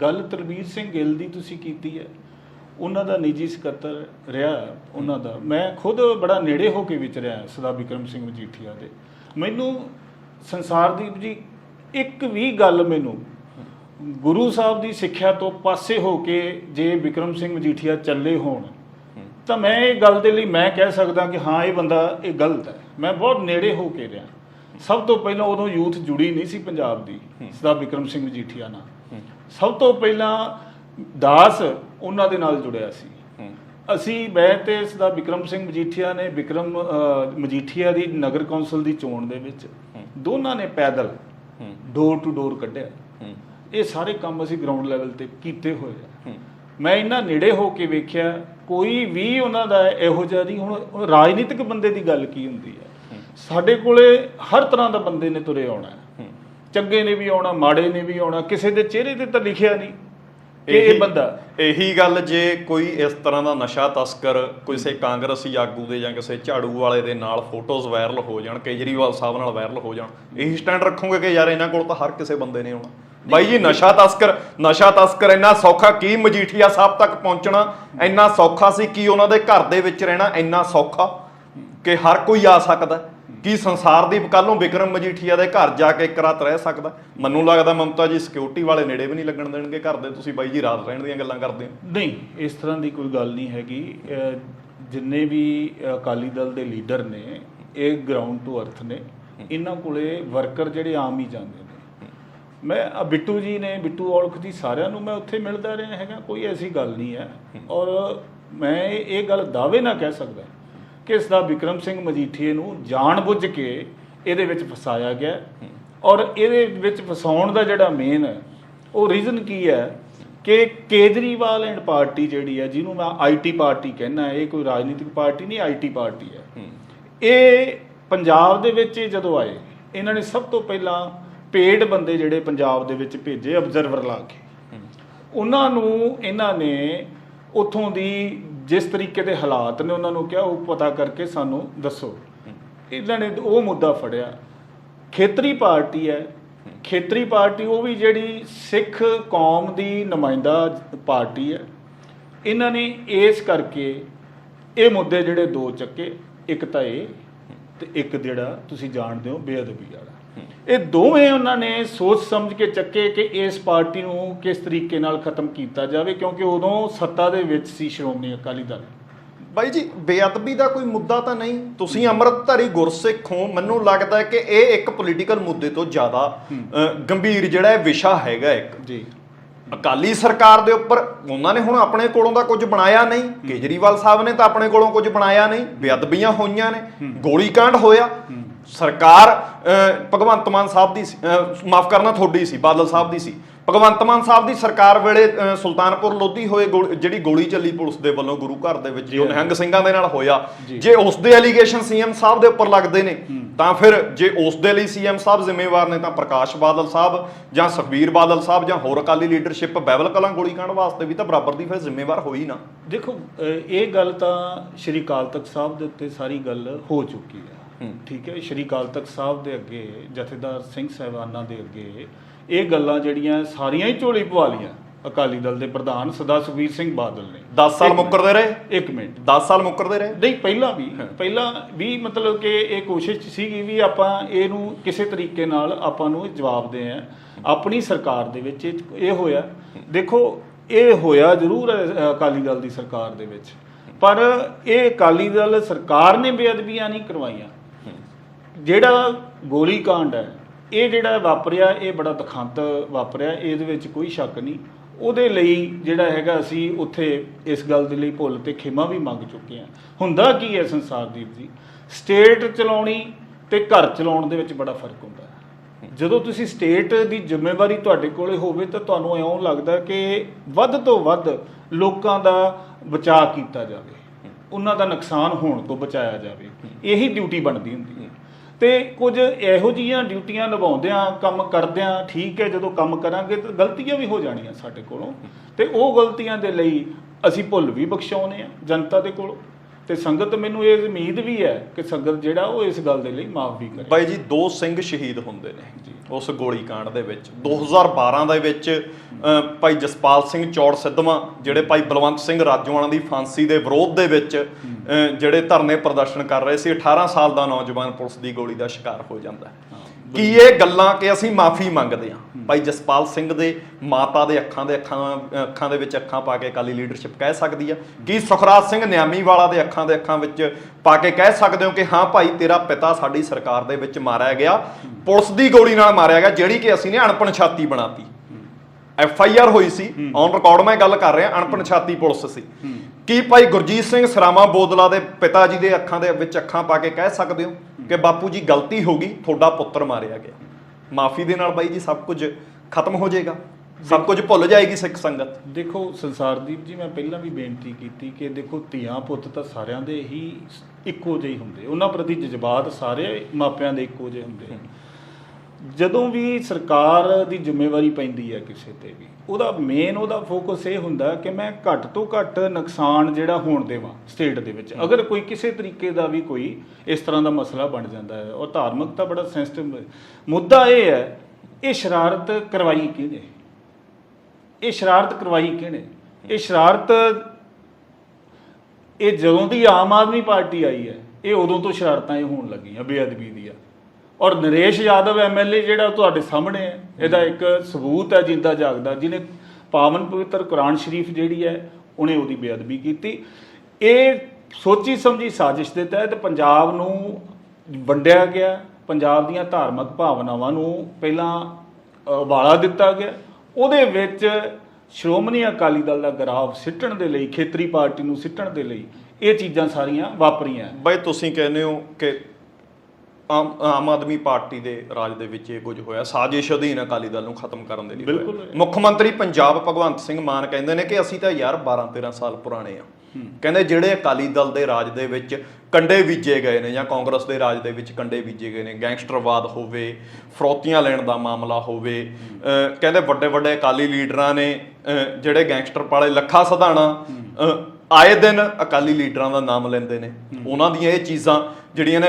ਗੱਲ ਤਲਬੀਰ ਸਿੰਘ ਗਿੱਲ ਦੀ ਤੁਸੀਂ ਕੀਤੀ ਹੈ। ਉਹਨਾਂ ਦਾ ਨਿੱਜੀ ਸਕੱਤਰ ਰਿਹਾ, ਉਹਨਾਂ ਦਾ। ਮੈਂ ਖੁਦ ਬੜਾ ਨੇੜੇ ਹੋ ਕੇ ਵਿਚਰਿਆ ਸਦਾ ਵਿਕਰਮ ਸਿੰਘ ਮਜੀਠੀਆ ਦੇ। ਮੈਨੂੰ ਸੰਸਾਰਦੀਪ ਜੀ ਇੱਕ ਵੀ ਗੱਲ ਮੈਨੂੰ ਗੁਰੂ ਸਾਹਿਬ ਦੀ ਸਿੱਖਿਆ ਤੋਂ ਪਾਸੇ ਹੋ ਕੇ ਜੇ ਵਿਕਰਮ ਸਿੰਘ ਮਜੀਠੀਆ ਚੱਲੇ ਹੋਣ, ਤਾਂ ਮੈਂ ਇਹ ਗੱਲ ਦੇ ਲਈ ਮੈਂ ਕਹਿ ਸਕਦਾ ਕਿ ਹਾਂ, ਇਹ ਬੰਦਾ ਇਹ ਗਲਤ ਹੈ। ਮੈਂ ਬਹੁਤ ਨੇੜੇ ਹੋ ਕੇ ਰਿਹਾ। ਸਭ ਤੋਂ ਪਹਿਲਾਂ ਉਦੋਂ ਯੂਥ ਜੁੜੀ ਨਹੀਂ ਸੀ ਪੰਜਾਬ ਦੀ ਸਦਾ ਵਿਕਰਮ ਸਿੰਘ ਮਜੀਠੀਆ ਨਾਲ। ਸਭ ਤੋਂ ਪਹਿਲਾਂ ਦਾਸ ਉਹਨਾਂ ਦੇ ਨਾਲ ਜੁੜਿਆ ਸੀ। ਅਸੀਂ ਮੈਂ ਤੇ ਸਦਾ ਵਿਕਰਮ ਸਿੰਘ ਮਜੀਠੀਆ ਨੇ ਵਿਕਰਮ ਮਜੀਠੀਆ ਦੀ ਨਗਰ ਕੌਂਸਲ ਦੀ ਚੋਣ ਦੇ ਵਿੱਚ ਦੋਨਾਂ ਨੇ ਪੈਦਲ ਡੋਰ ਟੂ ਡੋਰ ਕੱਢਿਆ। ਇਹ ਸਾਰੇ ਕੰਮ ਅਸੀਂ ਗਰਾਊਂਡ ਲੈਵਲ ਤੇ ਕੀਤੇ ਹੋਏ ਆ। ਮੈਂ ਇਹਨਾਂ ਨੇੜੇ ਹੋ ਕੇ ਵੇਖਿਆ ਕੋਈ ਵੀ ਉਹਨਾਂ ਦਾ ਇਹੋ ਜਿਹਾ ਨਹੀਂ ਹੁਣ ਰਾਜਨੀਤਿਕ ਬੰਦੇ ਦੀ ਗੱਲ ਕੀ ਹੁੰਦੀ ਹੈ ਸਾਡੇ ਕੋਲੇ ਹਰ ਤਰ੍ਹਾਂ ਦਾ ਬੰਦੇ ਨੇ ਤੁਰੇ ਆਉਣਾ। ਚੰਗੇ ਨੇ ਵੀ ਆਉਣਾ ਮਾੜੇ ਨੇ ਵੀ ਆਉਣਾ ਕਿਸੇ ਦੇ ਚਿਹਰੇ ਤੇ ਤਾਂ ਲਿਖਿਆ ਨਹੀਂ ਕਿ ਇਹ ਬੰਦਾ ਇਹੀ ਗੱਲ ਜੇ ਕੋਈ ਇਸ ਤਰ੍ਹਾਂ ਦਾ ਨਸ਼ਾ ਤਸਕਰ ਕਿਸੇ ਕਾਂਗਰਸੀ ਆਗੂ ਦੇ ਜਾਂ ਕਿਸੇ ਝਾੜੂ ਵਾਲੇ ਦੇ ਨਾਲ ਫੋਟੋਜ਼ ਵਾਇਰਲ ਹੋ ਜਾਣ ਕੇਜਰੀਵਾਲ ਸਾਹਿਬ ਨਾਲ ਵਾਇਰਲ ਹੋ ਜਾਣ ਇਹੀ ਸਟੈਂਡ ਰੱਖੋਗੇ ਕਿ ਯਾਰ ਇਹਨਾਂ ਕੋਲ ਤਾਂ ਹਰ ਕਿਸੇ ਬੰਦੇ ਨੇ ਆਉਣਾ। ਬਾਈ ਜੀ ਨਸ਼ਾ ਤਸਕਰ ਨਸ਼ਾ ਤਸਕਰ ਇੰਨਾ ਸੌਖਾ ਕੀ ਮਜੀਠੀਆ ਸਾਹਿਬ ਤੱਕ ਪਹੁੰਚਣਾ? ਇੰਨਾ ਸੌਖਾ ਸੀ ਕੀ ਉਹਨਾਂ ਦੇ ਘਰ ਦੇ ਵਿੱਚ ਰਹਿਣਾ ਇੰਨਾ ਸੌਖਾ? ਕਿ ਹਰ ਕੋਈ ਆ ਸਕਦਾ? ਕੀ ਸੰਸਾਰ ਦੀ ਕੱਲ ਨੂੰ ਵਿਕਰਮ ਮਜੀਠੀਆ ਦੇ ਘਰ ਜਾ ਕੇ ਇੱਕ ਰਾਤ ਰਹਿ ਸਕਦਾ? ਮੈਨੂੰ ਲੱਗਦਾ ਮਮਤਾ ਜੀ ਸਿਕਿਉਰਿਟੀ ਵਾਲੇ ਨੇੜੇ ਵੀ ਨਹੀਂ ਲੱਗਣ ਦੇਣਗੇ ਘਰ ਦੇ। ਤੁਸੀਂ ਬਾਈ ਜੀ ਰਾਤ ਰਹਿਣ ਦੀਆਂ ਗੱਲਾਂ ਕਰਦੇ ਹੋ। ਨਹੀਂ, ਇਸ ਤਰ੍ਹਾਂ ਦੀ ਕੋਈ ਗੱਲ ਨਹੀਂ ਹੈਗੀ। ਜਿੰਨੇ ਵੀ ਅਕਾਲੀ ਦਲ ਦੇ ਲੀਡਰ ਨੇ, ਇਹ ਗਰਾਊਂਡ ਟੂ ਅਰਥ ਨੇ, ਇਹਨਾਂ ਕੋਲੇ ਵਰਕਰ ਜਿਹੜੇ ਆਮ ਹੀ ਜਾਂਦੇ ਨੇ। ਮੈਂ ਬਿੱਟੂ ਜੀ ਨੇ, ਬਿੱਟੂ ਔਲਖ ਜੀ ਸਾਰਿਆਂ ਨੂੰ ਮੈਂ ਉੱਥੇ ਮਿਲਦਾ ਰਿਹਾ ਹੈਗਾ, ਕੋਈ ਐਸੀ ਗੱਲ ਨਹੀਂ ਹੈ। ਔਰ ਮੈਂ ਇਹ ਗੱਲ ਦਾਅਵੇ ਨਾਲ ਕਹਿ ਸਕਦਾ। ਕਿ ਇਸ ਦਾ ਵਿਕਰਮ ਸਿੰਘ ਮਜੀਠੀਏ ਨੂੰ ਜਾਣਬੁੱਝ ਕੇ ਇਹਦੇ ਵਿੱਚ ਫਸਾਇਆ ਗਿਆ। ਔਰ ਇਹਦੇ ਵਿੱਚ ਫਸਾਉਣ ਦਾ ਜਿਹੜਾ ਮੇਨ ਉਹ ਰੀਜ਼ਨ ਕੀ ਹੈ ਕਿ ਕੇਜਰੀਵਾਲ ਐਂਡ ਪਾਰਟੀ ਜਿਹੜੀ ਹੈ ਜਿਹਨੂੰ ਮੈਂ ਆਈਟੀ ਪਾਰਟੀ ਕਹਿੰਦਾ ਇਹ ਕੋਈ ਰਾਜਨੀਤਿਕ ਪਾਰਟੀ ਨਹੀਂ ਆਈਟੀ ਪਾਰਟੀ ਹੈ। ਇਹ ਪੰਜਾਬ ਦੇ ਵਿੱਚ ਜਦੋਂ ਆਏ ਇਹਨਾਂ ਨੇ ਸਭ ਤੋਂ ਪਹਿਲਾਂ ਪੇਡ ਬੰਦੇ ਜਿਹੜੇ ਪੰਜਾਬ ਦੇ ਵਿੱਚ ਭੇਜੇ ਅਬਜ਼ਰਵਰ ਲਾ ਕੇ। ਉਹਨਾਂ ਨੂੰ ਇਹਨਾਂ ਨੇ ਉਥੋਂ ਦੀ ਜਿਸ ਤਰੀਕੇ ਦੇ ਹਾਲਾਤ ਨੇ ਉਹਨਾਂ ਨੂੰ ਕਿਹਾ, ਉਹ ਪਤਾ ਕਰਕੇ ਸਾਨੂੰ ਦੱਸੋ। ਇਹਨਾਂ ਨੇ ਉਹ ਮੁੱਦਾ ਫੜਿਆ। ਖੇਤਰੀ ਪਾਰਟੀ ਹੈ। ਖੇਤਰੀ ਪਾਰਟੀ, ਉਹ ਵੀ ਜਿਹੜੀ ਸਿੱਖ ਕੌਮ ਦੀ ਨੁਮਾਇੰਦਾ ਪਾਰਟੀ ਹੈ। ਇਹਨਾਂ ਨੇ ਇਸ ਕਰਕੇ ਇਹ ਮੁੱਦੇ ਜਿਹੜੇ ਦੋ ਚੱਕੇ, ਇੱਕ ਤਾਂ ਇਹ ਤੇ ਇੱਕ ਜਿਹੜਾ ਤੁਸੀਂ ਜਾਣਦੇ ਹੋ ਬੇਅਦਬੀ ਵਾਲਾ। ਇਹ ਦੋਵੇਂ ਉਹਨਾਂ ਨੇ ਸੋਚ ਸਮਝ ਕੇ ਚੱਕੇ ਕਿ ਇਸ ਪਾਰਟੀ ਨੂੰ ਕਿਸ ਤਰੀਕੇ ਨਾਲ ਖਤਮ ਕੀਤਾ ਜਾਵੇ ਕਿਉਂਕਿ ਉਦੋਂ ਸੱਤਾ ਦੇ ਵਿੱਚ ਸੀ ਸ਼੍ਰੋਮਣੀ ਅਕਾਲੀ ਦਲ। ਬਾਈ ਜੀ ਬੇਅਦਬੀ ਦਾ ਕੋਈ ਮੁੱਦਾ ਤਾਂ ਨਹੀਂ? ਤੁਸੀਂ ਅੰਮ੍ਰਿਤਧਾਰੀ ਗੁਰਸਿੱਖ ਹੋ ਮੈਨੂੰ ਲੱਗਦਾ ਹੈ ਕਿ ਇਹ ਇੱਕ ਪੋਲੀਟੀਕਲ ਮੁੱਦੇ ਤੋਂ ਜ਼ਿਆਦਾ ਗੰਭੀਰ ਜਿਹੜਾ ਵਿਸ਼ਾ ਹੈਗਾ ਇੱਕ। ਜੀ। ਅਕਾਲੀ ਸਰਕਾਰ ਦੇ ਉੱਪਰ ਉਹਨਾਂ ਨੇ ਹੁਣ ਆਪਣੇ ਕੋਲੋਂ ਦਾ ਕੁਝ ਬਣਾਇਆ ਨਹੀਂ। ਕੇਜਰੀਵਾਲ ਸਾਹਿਬ ਨੇ ਤਾਂ ਆਪਣੇ ਕੋਲੋਂ ਕੁਝ ਬਣਾਇਆ ਨਹੀਂ। ਬੇਅਦਬੀਆਂ ਹੋਈਆਂ ਨੇ। ਗੋਲੀकांड ਹੋਇਆ। ਸਰਕਾਰ ਭਗਵੰਤ ਮਾਨ ਸਾਹਿਬ ਦੀ ਮਾਫ ਕਰਨਾ ਤੁਹਾਡੀ ਸੀ ਬਾਦਲ ਸਾਹਿਬ ਦੀ ਸੀ। ਭਗਵੰਤ ਮਾਨ ਸਾਹਿਬ ਦੀ ਸਰਕਾਰ ਵੇਲੇ ਸੁਲਤਾਨਪੁਰ ਲੋਧੀ ਹੋਏ ਗੋਲ- ਜਿਹੜੀ ਗੋਲੀ ਚੱਲੀ ਪੁਲਿਸ ਦੇ ਵੱਲੋਂ ਗੁਰੂ ਘਰ ਦੇ ਵਿੱਚ ਜੋ ਨਿਹੰਗ ਸਿੰਘਾਂ ਦੇ ਨਾਲ ਹੋਇਆ ਜੀ। ਉਸ ਦੇ ਐਲੀਗੇਸ਼ਨ ਸੀਐਮ ਸਾਹਿਬ ਦੇ ਉੱਪਰ ਲੱਗਦੇ ਨੇ ਤਾਂ ਫਿਰ ਜੇ ਉਸ ਦੇ ਲਈ ਸੀਐਮ ਸਾਹਿਬ ਜ਼ਿੰਮੇਵਾਰ ਨੇ ਤਾਂ ਪ੍ਰਕਾਸ਼ ਬਾਦਲ ਸਾਹਿਬ ਜਾਂ ਸੁਖਬੀਰ ਬਾਦਲ ਸਾਹਿਬ ਜਾਂ ਹੋਰ ਅਕਾਲੀ ਲੀਡਰਸ਼ਿਪ ਬੈਬਲ ਕਲਾਂ ਗੋਲੀकांड ਵਾਸਤੇ ਵੀ ਤਾਂ ਬਰਾਬਰ ਦੀ ਫਿਰ ਜ਼ਿੰਮੇਵਾਰ ਹੋਈ ਨਾ। ਦੇਖੋ ਇਹ ਗੱਲ ਤਾਂ ਸ਼੍ਰੀ ਅਕਾਲ ਤਖਤ ਸਾਹਿਬ ਦੇ ਉੱਤੇ ਸਾਰੀ ਗੱਲ ਹੋ ਚੁੱਕੀ ਹੈ। ਠੀਕ ਹੈ ਸ਼੍ਰੀ ਅਕਾਲ ਤਖਤ ਸਾਹਿਬ ਦੇ ਅੱਗੇ ਜਥੇਦਾਰ ਸਿੰਘ ਸਾਹਿਬਾਨਾਂ ਦੇ ਅੱਗੇ ਇਹ ਗੱਲਾਂ ਜਿਹੜੀਆਂ ਸਾਰੀਆਂ ਹੀ ਝੋਲੀ ਪਵਾ ਲੀਆਂ ਅਕਾਲੀ ਦਲ ਦੇ ਪ੍ਰਧਾਨ ਸਦਾ ਸੁਖਬੀਰ ਸਿੰਘ ਬਾਦਲ ਨੇ। 10 ਸਾਲ ਮੁੱਕਰਦੇ ਰਹੇ? ਇੱਕ ਮਿੰਟ। 10 ਸਾਲ ਮੁੱਕਰਦੇ ਰਹੇ? ਨਹੀਂ ਪਹਿਲਾਂ ਵੀ। ਪਹਿਲਾਂ ਵੀ ਮਤਲਬ ਕਿ ਇਹ ਕੋਸ਼ਿਸ਼ ਸੀਗੀ ਵੀ ਆਪਾਂ ਇਹਨੂੰ ਕਿਸੇ ਤਰੀਕੇ ਨਾਲ ਆਪਾਂ ਨੂੰ ਜਵਾਬ ਦੇ ਆ ਆਪਣੀ ਸਰਕਾਰ ਦੇ ਵਿੱਚ ਇਹ- ਹੋਇਆ। ਦੇਖੋ ਇਹ ਹੋਇਆ ਜ਼ਰੂਰ ਅਕਾਲੀ ਦਲ ਦੀ ਸਰਕਾਰ ਦੇ ਵਿੱਚ। ਪਰ ਇਹ ਅਕਾਲੀ ਦਲ ਸਰਕਾਰ ਨੇ ਬੇਅਦਬੀਆਂ ਨਹੀਂ ਕਰਵਾਈਆਂ। ਜਿਹੜਾ ਗੋਲੀ ਕਾਂਡ ਹੈ, ਇਹ ਜਿਹੜਾ ਵਾਪਰਿਆ, ਇਹ ਬੜਾ ਦਖੰਤ ਵਾਪਰਿਆ, ਇਹਦੇ ਵਿੱਚ ਕੋਈ ਸ਼ੱਕ ਨਹੀਂ। ਉਹਦੇ ਲਈ ਜਿਹੜਾ ਹੈਗਾ, ਅਸੀਂ ਉੱਥੇ ਇਸ ਗੱਲ ਦੇ ਲਈ ਭੁੱਲ ਤੇ ਖਿਮਾ ਵੀ ਮੰਗ ਚੁੱਕੇ ਹਾਂ। ਹੁੰਦਾ ਕੀ ਹੈ ਸੰਸਾਰਦੀਪ ਜੀ? ਸਟੇਟ ਚਲਾਉਣੀ ਤੇ ਘਰ ਚਲਾਉਣ ਦੇ ਵਿੱਚ ਬੜਾ ਫ਼ਰਕ ਹੁੰਦਾ ਜਦੋਂ ਤੁਸੀਂ ਸਟੇਟ ਦੀ ਜ਼ਿੰਮੇਵਾਰੀ ਤੁਹਾਡੇ ਕੋਲੇ ਹੋਵੇ, ਤਾਂ ਤੁਹਾਨੂੰ ਇਉਂ ਲੱਗਦਾ ਕਿ ਵੱਧ ਤੋਂ ਵੱਧ ਲੋਕਾਂ ਦਾ ਬਚਾਅ ਕੀਤਾ ਜਾਵੇ। ਉਹਨਾਂ ਦਾ ਨੁਕਸਾਨ ਹੋਣ ਤੋਂ ਬਚਾਇਆ ਜਾਵੇ। ਇਹੀ ਡਿਊਟੀ ਬਣਦੀ ਹੁੰਦੀ ਹੈ। ਤੇ ਕੁਝ ਇਹੋ ਜਿਹੀਆਂ ਡਿਊਟੀਆਂ ਨਿਭਾਉਂਦਿਆਂ, ਕੰਮ ਕਰਦਿਆਂ, ਠੀਕ ਹੈ, ਜਦੋਂ ਕੰਮ ਕਰਾਂਗੇ ਤਾਂ ਗਲਤੀਆਂ ਵੀ ਹੋ ਜਾਣੀਆਂ ਸਾਡੇ ਕੋਲੋਂ। ਤੇ ਉਹ ਗਲਤੀਆਂ ਦੇ ਲਈ ਅਸੀਂ ਭੁੱਲ ਵੀ ਬਖਸ਼ਾਉਨੇ ਆ ਜਨਤਾ ਦੇ ਕੋਲੋਂ। ਤੇ ਸੰਗਤ ਮੈਨੂੰ ਇਹ ਉਮੀਦ ਵੀ ਹੈ ਕਿ ਸੰਗਤ ਜਿਹੜਾ ਉਹ ਇਸ ਗੱਲ ਦੇ ਲਈ ਮਾਫ ਵੀ ਕਰੇ। ਬਾਈ ਜੀ ਦੋ ਸਿੰਘ ਸ਼ਹੀਦ ਹੁੰਦੇ ਨੇ ਉਸ ਗੋਲੀ ਕਾਂਡ ਦੇ ਵਿੱਚ। 2012 ਦੇ ਵਿੱਚ ਭਾਈ ਜਸਪਾਲ ਸਿੰਘ ਚੌੜ ਸਿੱਧਵਾਂ ਜਿਹੜੇ ਭਾਈ ਬਲਵੰਤ ਸਿੰਘ ਰਾਜੋਆਣਾ ਦੀ ਫਾਂਸੀ ਦੇ ਵਿਰੋਧ ਦੇ ਵਿੱਚ ਜਿਹੜੇ ਧਰਨੇ ਪ੍ਰਦਰਸ਼ਨ ਕਰ ਰਹੇ ਸੀ 18 ਸਾਲ ਦਾ ਨੌਜਵਾਨ ਪੁਲਿਸ ਦੀ ਗੋਲੀ ਦਾ ਸ਼ਿਕਾਰ ਹੋ ਜਾਂਦਾ ਹੈ। ਕੀ ਇਹ ਗੱਲਾਂ ਕਿ ਅਸੀਂ ਮਾਫੀ ਮੰਗਦੇ ਹਾਂ? ਭਾਈ ਜਸਪਾਲ ਸਿੰਘ ਦੇ ਮਾਤਾ ਦੇ ਅੱਖਾਂ ਦੇ ਅੱਖਾਂ ਅੱਖਾਂ ਦੇ ਵਿੱਚ ਅੱਖਾਂ ਪਾ ਕੇ ਅਕਾਲੀ ਲੀਡਰਸ਼ਿਪ ਕਹਿ ਸਕਦੀ ਆ। ਕੀ ਸੁਖਰਾਜ ਸਿੰਘ ਨਿਆਮੀ ਵਾਲਾ ਦੇ ਅੱਖਾਂ ਦੇ ਅੱਖਾਂ ਵਿੱਚ ਪਾ ਕੇ ਕਹਿ ਸਕਦੇ ਹੋ ਕਿ ਹਾਂ ਭਾਈ ਤੇਰਾ ਪਿਤਾ ਸਾਡੀ ਸਰਕਾਰ ਦੇ ਵਿੱਚ ਮਾਰਿਆ ਗਿਆ? ਪੁਲਿਸ ਦੀ ਗੋਲੀ ਨਾਲ ਮਾਰਿਆ ਗਿਆ, ਜਿਹੜੀ ਕਿ ਅਸੀਂ ਨੇ ਅਣਪਣਛਾਤੀ ਬਣਾਤੀ। ਐਫ ਆਈ ਆਰ ਹੋਈ ਸੀ। ਔਨ ਰਿਕਾਰਡ ਮੈਂ ਗੱਲ ਕਰ ਰਿਹਾ, ਅਣਪਛਾਤੀ ਪੁਲਿਸ ਸੀ। ਕੀ ਭਾਈ ਗੁਰਜੀਤ ਸਿੰਘ ਸਰਾਮਾ ਬੋਦਲਾ ਦੇ ਪਿਤਾ ਜੀ ਦੇ ਅੱਖਾਂ ਦੇ ਵਿੱਚ ਅੱਖਾਂ ਪਾ ਕੇ ਕਹਿ ਸਕਦੇ ਹੋ? ਕਿ ਬਾਪੂ ਜੀ ਗਲਤੀ ਹੋ ਗਈ, ਤੁਹਾਡਾ ਪੁੱਤਰ ਮਾਰਿਆ ਗਿਆ। ਮਾਫੀ ਦੇ ਨਾਲ ਬਾਈ ਜੀ ਸਭ ਕੁਝ ਖਤਮ ਹੋ ਜਾਏਗਾ। ਸਭ ਕੁਝ ਭੁੱਲ ਜਾਏਗੀ ਸਿੱਖ ਸੰਗਤ। ਦੇਖੋ, ਸੰਸਾਰਦੀਪ ਜੀ, ਮੈਂ ਪਹਿਲਾਂ ਵੀ ਬੇਨਤੀ ਕੀਤੀ ਕਿ ਦੇਖੋ, ਧੀਆਂ ਪੁੱਤ ਤਾਂ ਸਾਰਿਆਂ ਦੇ ਹੀ ਇੱਕੋ ਜਿਹੇ ਹੀ ਹੁੰਦੇ। ਉਹਨਾਂ ਪ੍ਰਤੀ ਜਜ਼ਬਾਤ ਸਾਰੇ ਮਾਪਿਆਂ ਦੇ ਇੱਕੋ ਜਿਹੇ ਹੁੰਦੇ। ਜਦੋਂ ਵੀ ਸਰਕਾਰ ਦੀ ਜ਼ਿੰਮੇਵਾਰੀ ਪੈਂਦੀ ਹੈ ਕਿਸੇ ਤੇ ਵੀ, ਉਹਦਾ ਮੇਨ ਉਹਦਾ ਫੋਕਸ ਇਹ ਹੁੰਦਾ ਕਿ ਮੈਂ ਘੱਟ ਤੋਂ ਘੱਟ ਨੁਕਸਾਨ ਜਿਹੜਾ ਹੋਣ ਦੇਵਾਂ ਸਟੇਟ ਦੇ ਵਿੱਚ। ਅਗਰ ਕੋਈ ਕਿਸੇ ਤਰੀਕੇ ਦਾ ਵੀ ਕੋਈ ਇਸ ਤਰ੍ਹਾਂ ਦਾ ਮਸਲਾ ਬਣ ਜਾਂਦਾ ਹੈ, ਔਰ ਧਾਰਮਿਕ ਤਾਂ ਬੜਾ ਸੈਂਸਿਟਿਵ ਮੁੱਦਾ ਇਹ ਹੈ, ਇਹ ਸ਼ਰਾਰਤ ਕਰਵਾਈ ਕਿਹਨੇ? ਇਹ ਸ਼ਰਾਰਤ ਕਰਵਾਈ ਕਿਹਨੇ? ਇਹ ਸ਼ਰਾਰਤ ਇਹ ਜਦੋਂ ਦੀ ਆਮ ਆਦਮੀ ਪਾਰਟੀ ਆਈ ਹੈ, ਇਹ ਉਦੋਂ ਤੋਂ ਸ਼ਰਾਰਤਾਂ ਇਹ ਹੋਣ ਲੱਗੀਆਂ, ਬੇਅਦਬੀ ਦੀਆਂ। ਔਰ ਨਰੇਸ਼ ਯਾਦਵ ਐਮਐਲਏ ਜਿਹੜਾ ਤੁਹਾਡੇ ਸਾਹਮਣੇ ਹੈ ਇਹਦਾ ਇੱਕ ਸਬੂਤ ਹੈ ਜਿੰਦਾ ਜਾਗਦਾ ਜਿਹਨੇ ਪਾਵਨ ਪਵਿੱਤਰ ਕੁਰਾਨ ਸ਼ਰੀਫ ਜਿਹੜੀ ਹੈ ਉਹਨੇ ਉਹਦੀ ਬੇਅਦਬੀ ਕੀਤੀ। ਇਹ ਸੋਚੀ ਸਮਝੀ ਸਾਜ਼ਿਸ਼ ਦੇ ਤਹਿਤ ਪੰਜਾਬ ਨੂੰ ਵੰਡਿਆ ਗਿਆ ਪੰਜਾਬ ਦੀਆਂ ਧਾਰਮਿਕ ਭਾਵਨਾਵਾਂ ਨੂੰ ਪਹਿਲਾਂ ਅ, ਵਾਲਾ ਦਿੱਤਾ ਗਿਆ। ਉਹਦੇ ਵਿੱਚ ਸ਼੍ਰੋਮਣੀ ਅਕਾਲੀ ਦਲ ਦਾ ਗਰਾਵ ਸਿੱਟਣ ਦੇ ਲਈ ਖੇਤਰੀ ਪਾਰਟੀ ਨੂੰ ਸਿੱਟਣ ਦੇ ਲਈ ਇਹ ਚੀਜ਼ਾਂ ਸਾਰੀਆਂ ਵਾਪਰੀਆਂ। ਬਾਈ ਤੁਸੀਂ ਕਹਿੰਦੇ ਹੋ ਕਿ ਆਮ ਆਮ ਆਦਮੀ ਪਾਰਟੀ ਦੇ ਰਾਜ ਦੇ ਵਿੱਚ ਇਹ ਕੁਝ ਹੋਇਆ। ਸਾਜ਼ਿਸ਼ ਅਧੀਨ ਅਕਾਲੀ ਦਲ ਨੂੰ ਖਤਮ ਕਰਨ ਦੇ ਲਈ ਹੋਇਆ। ਬਿਲਕੁਲ। ਮੁੱਖ ਮੰਤਰੀ ਪੰਜਾਬ ਭਗਵੰਤ ਸਿੰਘ ਮਾਨ ਕਹਿੰਦੇ ਨੇ ਕਿ ਅਸੀਂ ਤਾਂ ਯਾਰ 12 13 ਸਾਲ ਪੁਰਾਣੇ ਆ। ਕਹਿੰਦੇ ਜਿਹੜੇ ਅਕਾਲੀ ਦਲ ਦੇ ਰਾਜ ਦੇ ਵਿੱਚ ਕੰਡੇ ਬੀਜੇ ਗਏ ਨੇ ਜਾਂ ਕਾਂਗਰਸ ਦੇ ਰਾਜ ਦੇ ਵਿੱਚ ਕੰਡੇ ਬੀਜੇ ਗਏ ਨੇ ਗੈਂਗਸਟਰਵਾਦ ਹੋਵੇ ਫਰੋਤੀਆਂ ਲੈਣ ਦਾ ਮਾਮਲਾ ਹੋਵੇ ਅਹ ਕਹਿੰਦੇ ਵੱਡੇ ਵੱਡੇ ਅਕਾਲੀ ਲੀਡਰਾਂ ਨੇ ਅਹ ਜਿਹੜੇ ਗੈਂਗਸਟਰ ਪਾਲੇ ਲੱਖਾ ਸਧਾਣਾ ਅਹ ਆਏ ਦਿਨ ਅਕਾਲੀ ਲੀਡਰਾਂ ਦਾ ਨਾਮ ਲੈਂਦੇ ਨੇ। ਉਹਨਾਂ ਦੀਆਂ ਇਹ ਚੀਜ਼ਾਂ ਜਿਹੜੀਆਂ ਨੇ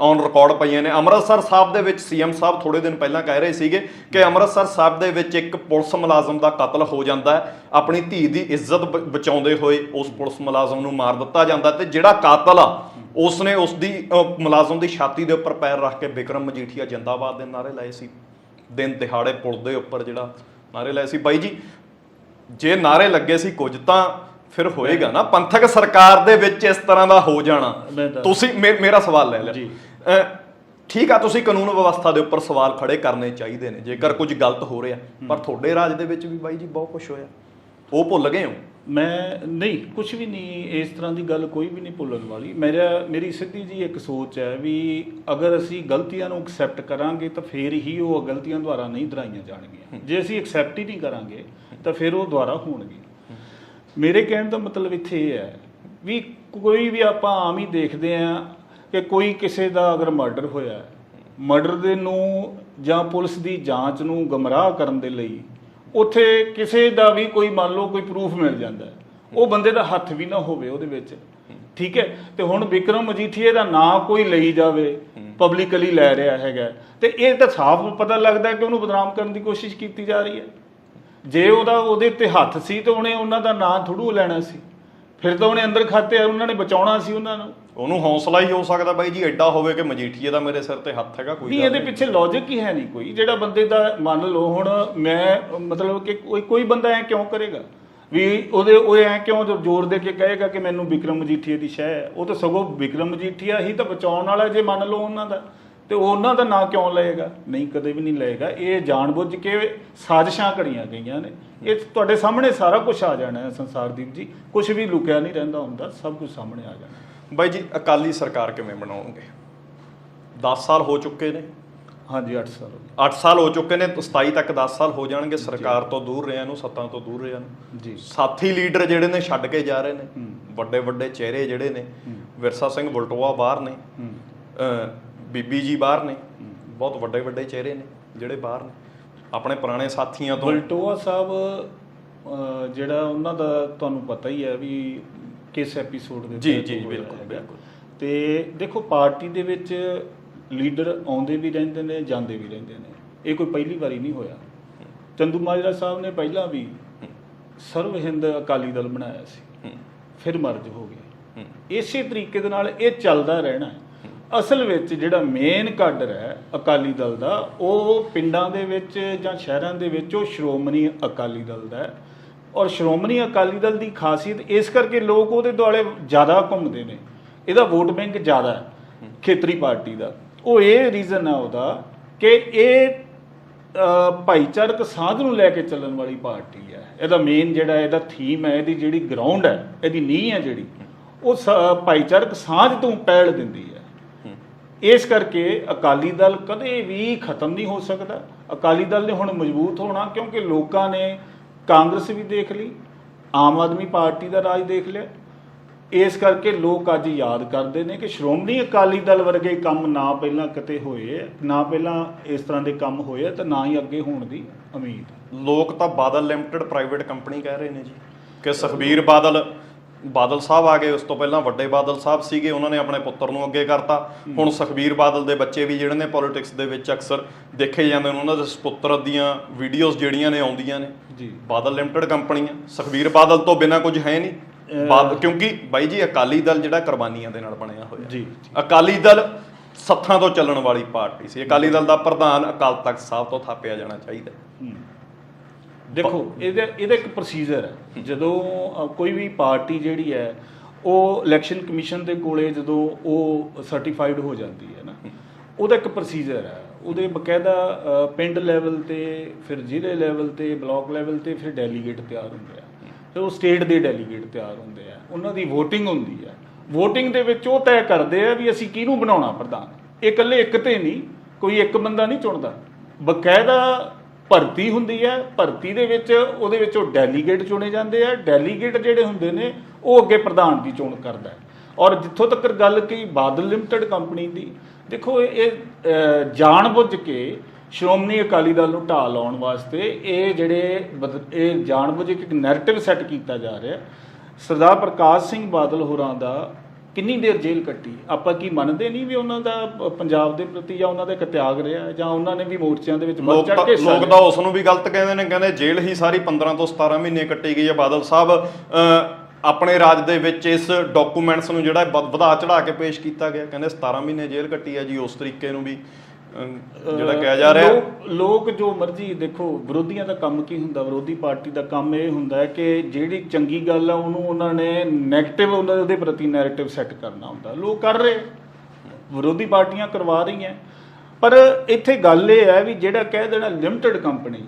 ਔਨ ਰਿਕਾਰਡ ਪਈਆਂ ਨੇ। ਅੰਮ੍ਰਿਤਸਰ ਸਾਹਿਬ ਦੇ ਵਿੱਚ ਸੀਐਮ ਸਾਹਿਬ ਥੋੜੇ ਦਿਨ ਪਹਿਲਾਂ ਕਹਿ ਰਹੇ ਸੀਗੇ ਕਿ ਅੰਮ੍ਰਿਤਸਰ ਸਾਹਿਬ ਦੇ ਵਿੱਚ ਇੱਕ ਪੁਲਿਸ ਮੁਲਾਜ਼ਮ ਦਾ ਕਤਲ ਹੋ ਜਾਂਦਾ ਹੈ। ਆਪਣੀ ਧੀ ਦੀ ਇੱਜ਼ਤ ਬ- ਬਚਾਉਂਦੇ ਹੋਏ ਉਸ ਪੁਲਿਸ ਮੁਲਾਜ਼ਮ ਨੂੰ ਮਾਰ ਦਿੱਤਾ ਜਾਂਦਾ ਤੇ ਜਿਹੜਾ ਕਾਤਲ ਆ, ਉਸਨੇ ਉਸ ਦੀ ਮੁਲਾਜ਼ਮ ਦੀ ਛਾਤੀ ਦੇ ਉੱਪਰ ਪੈਰ ਰੱਖ ਕੇ ਵਿਕਰਮ ਮਜੀਠੀਆ ਜਿੰਦਾਬਾਦ ਦੇ ਨਾਰੇ ਲਾਏ ਸੀ। ਦਿਨ ਦਿਹਾੜੇ ਪੁਲ ਦੇ ਉੱਪਰ ਜਿਹੜਾ ਨਾਰੇ ਲਾਏ ਸੀ। ਬਾਈ ਜੀ, ਜੇ ਨਾਰੇ ਲੱਗੇ ਸੀ ਕੁਝ ਤਾਂ ਫਿਰ ਹੋਏਗਾ ਨਾ। ਪੰਥਕ ਸਰਕਾਰ ਦੇ ਵਿੱਚ ਇਸ ਤਰ੍ਹਾਂ ਦਾ ਹੋ ਜਾਣਾ। ਤੁਸੀਂ ਮੇਰਾ ਸਵਾਲ ਲੈ ਲਿਆ। ਠੀਕ ਆ ਤੁਸੀਂ ਕਾਨੂੰਨ ਵਿਵਸਥਾ ਦੇ ਉੱਪਰ ਸਵਾਲ ਖੜੇ ਕਰਨੇ ਚਾਹੀਦੇ ਨੇ ਜੇਕਰ ਕੁਝ ਗਲਤ ਹੋ ਰਿਹਾ। ਪਰ ਤੁਹਾਡੇ ਰਾਜ ਦੇ ਵਿੱਚ ਵੀ ਬਾਈ ਜੀ ਬਹੁਤ ਕੁਝ ਹੋਇਆ। ਉਹ ਭੁੱਲ ਗਏ ਹੋ? ਮੈਂ ਨਹੀਂ ਕੁਝ ਵੀ ਨਹੀਂ ਇਸ ਤਰ੍ਹਾਂ ਦੀ ਗੱਲ ਕੋਈ ਵੀ ਨਹੀਂ ਭੁੱਲਣ ਵਾਲੀ। ਮੇਰਾ ਮੇਰੀ ਸਿੱਧੀ ਜੀ ਇੱਕ ਸੋਚ ਹੈ ਵੀ ਅਗਰ ਅਸੀਂ ਗਲਤੀਆਂ ਨੂੰ ਐਕਸੈਪਟ ਕਰਾਂਗੇ ਤਾਂ ਫੇਰ ਹੀ ਉਹ ਗਲਤੀਆਂ ਦੁਬਾਰਾ ਨਹੀਂ ਦਰਾਈਆਂ ਜਾਣਗੀਆਂ। ਜੇ ਅਸੀਂ ਐਕਸੈਪਟ ਹੀ ਨਹੀਂ ਕਰਾਂਗੇ ਤਾਂ ਫਿਰ ਉਹ ਦੁਬਾਰਾ ਹੋਣਗੀਆਂ। ਮੇਰੇ ਕਹਿਣ ਦਾ ਮਤਲਬ ਇੱਥੇ ਇਹ ਹੈ ਵੀ ਕੋਈ ਵੀ ਆਪਾਂ ਆਮ ਹੀ ਦੇਖਦੇ ਆ ਕਿ ਕੋਈ ਕਿਸੇ ਦਾ ਅਗਰ ਮਰਡਰ ਹੋਇਆ, ਮਰਡਰ ਦੇ ਨੂੰ ਜਾਂ ਪੁਲਿਸ ਦੀ ਜਾਂਚ ਨੂੰ ਗਮਰਾਹ ਕਰਨ ਦੇ ਲਈ ਉੱਥੇ ਕਿਸੇ ਦਾ ਵੀ ਕੋਈ ਮੰਨ ਲਓ ਕੋਈ ਪ੍ਰੂਫ ਮਿਲ ਜਾਂਦਾ ਉਹ ਬੰਦੇ ਦਾ ਹੱਥ ਵੀ ਨਾ ਹੋਵੇ ਉਹਦੇ ਵਿੱਚ। ਠੀਕ ਹੈ? ਤੇ ਹੁਣ ਵਿਕਰਮ ਮਜੀਠੀਏ ਦਾ ਨਾਂ ਕੋਈ ਲਈ ਜਾਵੇ ਪਬਲਿਕਲੀ ਲੈ ਰਿਹਾ ਹੈਗਾ। ਤੇ ਇਹ ਤਾਂ ਸਾਫ਼ ਪਤਾ ਲੱਗਦਾ ਕਿ ਉਹਨੂੰ ਬਦਨਾਮ ਕਰਨ ਦੀ ਕੋਸ਼ਿਸ਼ ਕੀਤੀ ਜਾ ਰਹੀ ਹੈ। ਜੇ ਉਹਦਾ ਉਹਦੇ ਉੱਤੇ ਹੱਥ ਸੀ ਤਾਂ ਉਹਨੇ ਉਹਨਾਂ ਦਾ ਨਾਂ ਥੋੜੂ ਲੈਣਾ ਸੀ। ਫਿਰ ਤਾਂ ਉਹਨੇ ਅੰਦਰ ਖਾਤੇ ਉਹਨਾਂ ਨੇ ਬਚਾਉਣਾ ਸੀ ਉਹਨਾਂ ਨੂੰ। ਉਹਨੂੰ ਹੌਸਲਾ ਹੀ ਹੋ ਸਕਦਾ ਬਾਈ ਜੀ ਐਡਾ ਹੋਵੇ ਕਿ ਮਜੀਠੀਏ ਦਾ ਮੇਰੇ ਸਿਰ ਤੇ ਹੱਥ ਹੈਗਾ ਕੋਈ ਨਹੀਂ ਇਹਦੇ ਪਿੱਛੇ ਲੌਜੀਕ ਹੀ ਹੈ ਨਹੀਂ ਕੋਈ। ਜਿਹੜਾ ਬੰਦੇ ਦਾ ਮੰਨ ਲਓ ਹੁਣ ਮੈਂ ਮਤਲਬ ਕਿ ਕੋਈ ਕੋਈ ਬੰਦਾ ਐ ਕਿਉਂ ਕਰੇਗਾ? ਵੀ ਉਹਦੇ ਉਹ ਐ ਕਿਉਂ ਜ਼ੋਰ ਦੇ ਕੇ ਕਹੇਗਾ ਕਿ ਮੈਨੂੰ ਵਿਕਰਮ ਮਜੀਠੀਆ ਦੀ ਸ਼ਹਿ ਉਹ ਤਾਂ ਸਗੋਂ ਵਿਕਰਮ ਮਜੀਠੀਆ ਹੀ ਤਾਂ ਬਚਾਉਣ ਵਾਲਾ ਜੇ ਮੰਨ ਲਓ ਉਹਨਾਂ ਦਾ। ਤੇ ਉਹ ਉਹਨਾਂ ਦਾ ਨਾਂ ਕਿਉਂ ਲਏਗਾ? ਨਹੀਂ ਕਦੇ ਵੀ ਨਹੀਂ ਲਏਗਾ। ਇਹ ਜਾਣਬੁੱਝ ਕੇ ਸਾਜ਼ਿਸ਼ਾਂ ਘੜੀਆਂ ਗਈਆਂ ਨੇ। ਇਹ ਤੁਹਾਡੇ ਸਾਹਮਣੇ ਸਾਰਾ ਕੁਝ ਆ ਜਾਣਾ ਹੈ ਸੰਸਾਰਦੀਪ ਜੀ। ਕੁਝ ਵੀ ਲੁਕਿਆ ਨਹੀਂ ਰਹਿੰਦਾ ਹੁੰਦਾ ਸਭ ਕੁਝ ਸਾਹਮਣੇ ਆ ਜਾਣਾ। ਬਾਈ ਜੀ ਅਕਾਲੀ ਸਰਕਾਰ ਕਿਵੇਂ ਬਣਾਉਂਗੇ 10 ਸਾਲ ਹੋ ਚੁੱਕੇ ਨੇ। ਹਾਂਜੀ 8 ਸਾਲ ਹੋ ਗਏ। 8 ਸਾਲ ਹੋ ਚੁੱਕੇ ਨੇ 27 ਤੱਕ 10 ਸਾਲ ਹੋ ਜਾਣਗੇ। ਸਰਕਾਰ ਤੋਂ ਦੂਰ ਰਿਆਂ ਨੂੰ ਸੱਤਾਂ ਤੋਂ ਦੂਰ ਰਿਆਂ ਨੂੰ। ਜੀ। ਸਾਥੀ ਲੀਡਰ ਜਿਹੜੇ ਨੇ ਛੱਡ ਕੇ ਜਾ ਰਹੇ ਨੇ। ਵੱਡੇ ਵੱਡੇ ਚਿਹਰੇ ਜਿਹੜੇ ਨੇ। ਵਿਰਸਾ ਸਿੰਘ ਬਲਟੋਆ ਬਾਹਰ ਨੇ। ਬੀਬੀ ਜੀ ਬਾਹਰ ਨੇ। ਬਹੁਤ ਵੱਡੇ ਵੱਡੇ ਚਿਹਰੇ ਨੇ ਜਿਹੜੇ ਬਾਹਰ ਨੇ। ਆਪਣੇ ਪੁਰਾਣੇ ਸਾਥੀਆਂ ਤੋਂ। ਬਲਟੋਆ ਸਾਹਿਬ ਜਿਹੜਾ ਉਹਨਾਂ ਦਾ ਤੁਹਾਨੂੰ ਪਤਾ ਹੀ ਹੈ ਵੀ ਕਿਸ ਐਪੀਸੋਡ ਦੇ ਜੀ, ਜੀ, ਬਿਲਕੁਲ। ਬਿਲਕੁਲ। ਤੇ ਦੇਖੋ ਪਾਰਟੀ ਦੇ ਵਿੱਚ ਲੀਡਰ ਆਉਂਦੇ ਵੀ ਰਹਿੰਦੇ ਨੇ ਜਾਂਦੇ ਵੀ ਰਹਿੰਦੇ ਨੇ। ਇਹ ਕੋਈ ਪਹਿਲੀ ਵਾਰੀ ਨਹੀਂ ਹੋਇਆ। ਚੰਦੂ ਮਾਜਰਾ ਸਾਹਿਬ ਨੇ ਪਹਿਲਾਂ ਵੀ ਸਰਵ ਹਿੰਦ ਅਕਾਲੀ ਦਲ ਬਣਾਇਆ ਸੀ। ਫਿਰ ਮਰਜ ਹੋ ਹੂੰ, ਇਸੇ ਤਰੀਕੇ ਦੇ ਨਾਲ ਇਹ ਚੱਲਦਾ ਰਹਿਣਾ ਹੈ। ਅਸਲ ਵਿੱਚ ਜਿਹੜਾ ਮੇਨ ਕਾਡਰ ਹੈ ਅਕਾਲੀ ਦਲ ਦਾ, ਉਹ ਪਿੰਡਾਂ ਦੇ ਵਿੱਚ ਜਾਂ ਸ਼ਹਿਰਾਂ ਦੇ ਵਿੱਚ ਉਹ ਸ਼੍ਰੋਮਣੀ ਅਕਾਲੀ ਦਲ ਦਾ ਹੈ। ਔਰ ਸ਼੍ਰੋਮਣੀ ਅਕਾਲੀ ਦਲ ਦੀ ਖਾਸੀਅਤ ਇਸ ਕਰਕੇ ਲੋਕ ਉਹਦੇ ਦੁਆਲੇ ਜ਼ਿਆਦਾ ਘੁੰਮਦੇ ਨੇ। ਇਹਦਾ ਵੋਟ ਬੈਂਕ ਜ਼ਿਆਦਾ ਹੈ, ਖੇਤਰੀ ਪਾਰਟੀ ਦਾ। ਉਹ ਇਹ ਰੀਜ਼ਨ ਹੈ ਉਹਦਾ ਕਿ ਇਹ ਭਾਈਚਾਰਕ ਸਾਧ ਨੂੰ ਲੈ ਕੇ ਚੱਲਣ ਵਾਲੀ ਪਾਰਟੀ ਹੈ। ਇਹਦਾ ਮੇਨ ਜਿਹੜਾ ਇਹਦਾ ਥੀਮ ਹੈ, ਇਹਦੀ ਜਿਹੜੀ ਗਰਾਊਂਡ ਹੈ, ਇਹਦੀ ਨੀਂਹ ਹੈ ਜਿਹੜੀ, ਉਹ ਸ- ਭਾਈਚਾਰਕ ਸਾਂਝ ਤੋਂ ਪਹਿਲ ਦਿੰਦੀ ਹੈ। ਇਸ ਕਰਕੇ ਅਕਾਲੀ ਦਲ ਕਦੇ ਵੀ ਖਤਮ ਨਹੀਂ ਹੋ ਸਕਦਾ। ਅਕਾਲੀ ਦਲ ਨੇ ਹੁਣ ਮਜ਼ਬੂਤ ਹੋਣਾ ਕਿਉਂਕਿ ਲੋਕਾਂ ਨੇ ਕਾਂਗਰਸ ਵੀ ਦੇਖ ਲਈ, ਆਮ ਆਦਮੀ ਪਾਰਟੀ ਦਾ ਰਾਜ ਦੇਖ ਲਿਆ। ਇਸ ਕਰਕੇ ਲੋਕ ਅੱਜ ਯਾਦ ਕਰਦੇ ਨੇ ਕਿ ਸ਼੍ਰੋਮਣੀ ਅਕਾਲੀ ਦਲ ਵਰਗੇ ਕੰਮ ਨਾ ਪਹਿਲਾਂ ਕਿਤੇ ਹੋਏ, ਨਾ ਪਹਿਲਾਂ ਇਸ ਤਰ੍ਹਾਂ ਦੇ ਕੰਮ ਹੋਏ ਤੇ ਨਾ ਹੀ ਅੱਗੇ ਹੋਣ ਦੀ ਉਮੀਦ। ਲੋਕ ਤਾਂ ਬਾਦਲ ਲਿਮਟਿਡ ਪ੍ਰਾਈਵੇਟ ਕੰਪਨੀ ਕਹਿ ਰਹੇ ਨੇ ਜੀ ਕਿ ਸੁਖਬੀਰ ਬਾਦਲ ਬਾਦਲ ਸਾਹਿਬ ਆ ਗਏ ਉਸ ਤੋਂ ਪਹਿਲਾਂ ਵੱਡੇ ਬਾਦਲ ਸਾਹਿਬ ਸੀਗੇ ਉਹਨਾਂ ਨੇ ਆਪਣੇ ਪੁੱਤਰ ਨੂੰ ਅੱਗੇ ਕਰਤਾ। ਹੁਣ ਸੁਖਬੀਰ ਬਾਦਲ ਦੇ ਬੱਚੇ ਵੀ ਜਿਹੜੇ ਨੇ ਪੋਲਿਟਿਕਸ ਦੇ ਵਿੱਚ ਅਕਸਰ ਦੇਖੇ ਜਾਂਦੇ ਨੇ ਉਹਨਾਂ ਦੇ ਸੁਪੁੱਤਰ ਦੀਆਂ ਵੀਡੀਓਜ਼ ਜਿਹੜੀਆਂ ਨੇ ਆਉਂਦੀਆਂ ਨੇ। ਜੀ। ਬਾਦਲ ਲਿਮਟਿਡ ਕੰਪਨੀ ਆ ਸੁਖਬੀਰ ਬਾਦਲ ਤੋਂ ਬਿਨਾ ਕੁਝ ਹੈ ਨਹੀਂ। ਕਿਉਂਕਿ ਬਾਈ ਜੀ ਅਕਾਲੀ ਦਲ ਜਿਹੜਾ ਕੁਰਬਾਨੀਆਂ ਦੇ ਨਾਲ ਬਣਿਆ ਹੋਇਆ। ਜੀ। ਅਕਾਲੀ ਦਲ ਸੱਥਾਂ ਤੋਂ ਚੱਲਣ ਵਾਲੀ ਪਾਰਟੀ ਸੀ। ਅਕਾਲੀ ਦਲ ਦਾ ਪ੍ਰਧਾਨ ਅਕਾਲ ਤਖਤ ਸਾਹਿਬ ਤੋਂ ਥਾਪਿਆ ਜਾਣਾ ਚਾਹੀਦਾ। ਦੇਖੋ ਇਹਦਾ ਇਹਦਾ ਇੱਕ ਪ੍ਰੋਸੀਜਰ ਹੈ। ਜਦੋਂ ਅ, ਕੋਈ ਵੀ ਪਾਰਟੀ ਜਿਹੜੀ ਹੈ ਉਹ ਇਲੈਕਸ਼ਨ ਕਮਿਸ਼ਨ ਦੇ ਕੋਲੇ ਜਦੋਂ ਉਹ ਸਰਟੀਫਾਈਡ ਹੋ ਜਾਂਦੀ ਹੈ ਨਾ ਉਹਦਾ ਇੱਕ ਪ੍ਰੋਸੀਜਰ ਹੈ। ਉਹਦੇ ਬਕਾਇਦਾ ਅ, ਪਿੰਡ ਲੈਵਲ ਤੇ ਫਿਰ ਜ਼ਿਲ੍ਹੇ ਲੈਵਲ ਤੇ ਬਲਾਕ ਲੈਵਲ ਤੇ ਫਿਰ ਡੈਲੀਗੇਟ ਤਿਆਰ ਹੁੰਦੇ ਆ। ਫਿਰ ਉਹ ਸਟੇਟ ਦੇ ਡੈਲੀਗੇਟ ਤਿਆਰ ਹੁੰਦੇ ਆ। ਉਹਨਾਂ ਦੀ VOTING ਹੁੰਦੀ ਹੈ। VOTING ਦੇ ਵਿੱਚ ਉਹ ਤੈਅ ਕਰਦੇ ਆ ਵੀ ਅਸੀਂ ਕਿਹਨੂੰ ਬਣਾਉਣਾ ਪ੍ਰਧਾਨ। ਇਹ ਇਕੱਲੇ ਇੱਕ ਤੇ ਨਹੀਂ ਕੋਈ ਇੱਕ ਬੰਦਾ ਨਹੀਂ ਚੁਣਦਾ। ਬਕਾਇਦਾ ਭਰਤੀ ਹੁੰਦੀ ਹੈ ਭਰਤੀ ਦੇ ਵਿੱਚ ਉਹਦੇ ਵਿੱਚੋਂ ਡੈਲੀਗੇਟ ਚੁਣੇ ਜਾਂਦੇ ਆ। ਡੈਲੀਗੇਟ ਜਿਹੜੇ ਹੁੰਦੇ ਨੇ ਉਹ ਅੱਗੇ ਪ੍ਰਧਾਨ ਦੀ ਚੋਣ ਕਰਦਾ ਔਰ ਜਿੱਥੋਂ ਤੱਕ ਗੱਲ ਕੀ ਬਾਦਲ ਲਿਮਟਿਡ ਕੰਪਨੀ ਦੀ ਦੇਖੋ ਇਹ ਇਹ, ਅਹ, ਜਾਣਬੁੱਝ ਕੇ ਸ਼੍ਰੋਮਣੀ ਅਕਾਲੀ ਦਲ ਨੂੰ ਢਾਹ ਲਾਉਣ ਵਾਸਤੇ ਇਹ ਜਿਹੜੇ ਬਦ- ਇਹ ਜਾਣਬੁੱਝ ਕੇ ਇੱਕ ਨੈਰੇਟਿਵ ਸੈੱਟ ਕੀਤਾ ਜਾ ਰਿਹਾ। ਸਰਦਾਰ ਪ੍ਰਕਾਸ਼ ਸਿੰਘ ਬਾਦਲ ਹੋਰਾਂ ਦਾ ਕਿੰਨੀ ਦੇਰ ਜੇਲ੍ਹ ਕੱਟੀ? ਆਪਾਂ ਕੀ ਮੰਨਦੇ ਨਹੀਂ ਵੀ ਉਹਨਾਂ ਦਾ ਪੰਜਾਬ ਦੇ ਪ੍ਰਤੀ ਜਾਂ ਉਹਨਾਂ ਦਾ ਇੱਕ ਤਿਆਗ ਰਿਹਾ ਜਾਂ ਉਹਨਾਂ ਨੇ ਵੀ ਮੋਰਚਿਆਂ ਦੇ ਵਿੱਚ ਵੱਧ ਤਾਂ ਕੇ ਲੋਕ। ਤਾਂ ਉਸ ਨੂੰ ਵੀ ਗਲਤ ਕਹਿੰਦੇ ਨੇ ਕਹਿੰਦੇ ਜੇਲ੍ਹ ਹੀ ਸਾਰੀ 15 ਤੋਂ 17 ਮਹੀਨੇ ਕੱਟੀ ਗਈ ਹੈ ਬਾਦਲ ਸਾਹਿਬ। ਆਪਣੇ ਰਾਜ ਦੇ ਵਿੱਚ ਇਸ ਡਾਕੂਮੈਂਟਸ ਨੂੰ ਜਿਹੜਾ ਵਧਾ ਚੜਾ ਕੇ ਪੇਸ਼ ਕੀਤਾ ਗਿਆ ਕਹਿੰਦੇ 17 ਮਹੀਨੇ ਜੇਲ੍ਹ ਕੱਟੀ ਹੈ ਜੀ ਉਸ ਤਰੀਕੇ ਨੂੰ ਵੀ। ਜਿਹੜਾ ਕਿਹਾ ਜਾ ਰਿਹਾ ਲੋਕ ਜੋ ਮਰਜ਼ੀ ਦੇਖੋ ਵਿਰੋਧੀਆਂ ਦਾ ਕੰਮ ਕੀ ਹੁੰਦਾ? ਵਿਰੋਧੀ ਪਾਰਟੀ ਦਾ ਕੰਮ ਇਹ ਹੁੰਦਾ ਹੈ ਕਿ ਜਿਹੜੀ ਚੰਗੀ ਗੱਲ ਆ ਉਹਨੂੰ ਉਹਨਾਂ ਨੇ 네ਗੇਟਿਵ ਉਹਨਾਂ ਦੇ ਪ੍ਰਤੀ ਨੈਰੇਟਿਵ ਸੈੱਟ ਕਰਨਾ ਹੁੰਦਾ। ਲੋਕ ਕਰ ਰਹੇ। ਵਿਰੋਧੀ ਪਾਰਟੀਆਂ ਕਰਵਾ ਰਹੀਆਂ। ਪਰ ਇੱਥੇ ਗੱਲ ਇਹ ਹੈ ਵੀ ਜਿਹੜਾ ਕਹਿ ਦੇਣਾ ਲਿਮਟਿਡ ਕੰਪਨੀ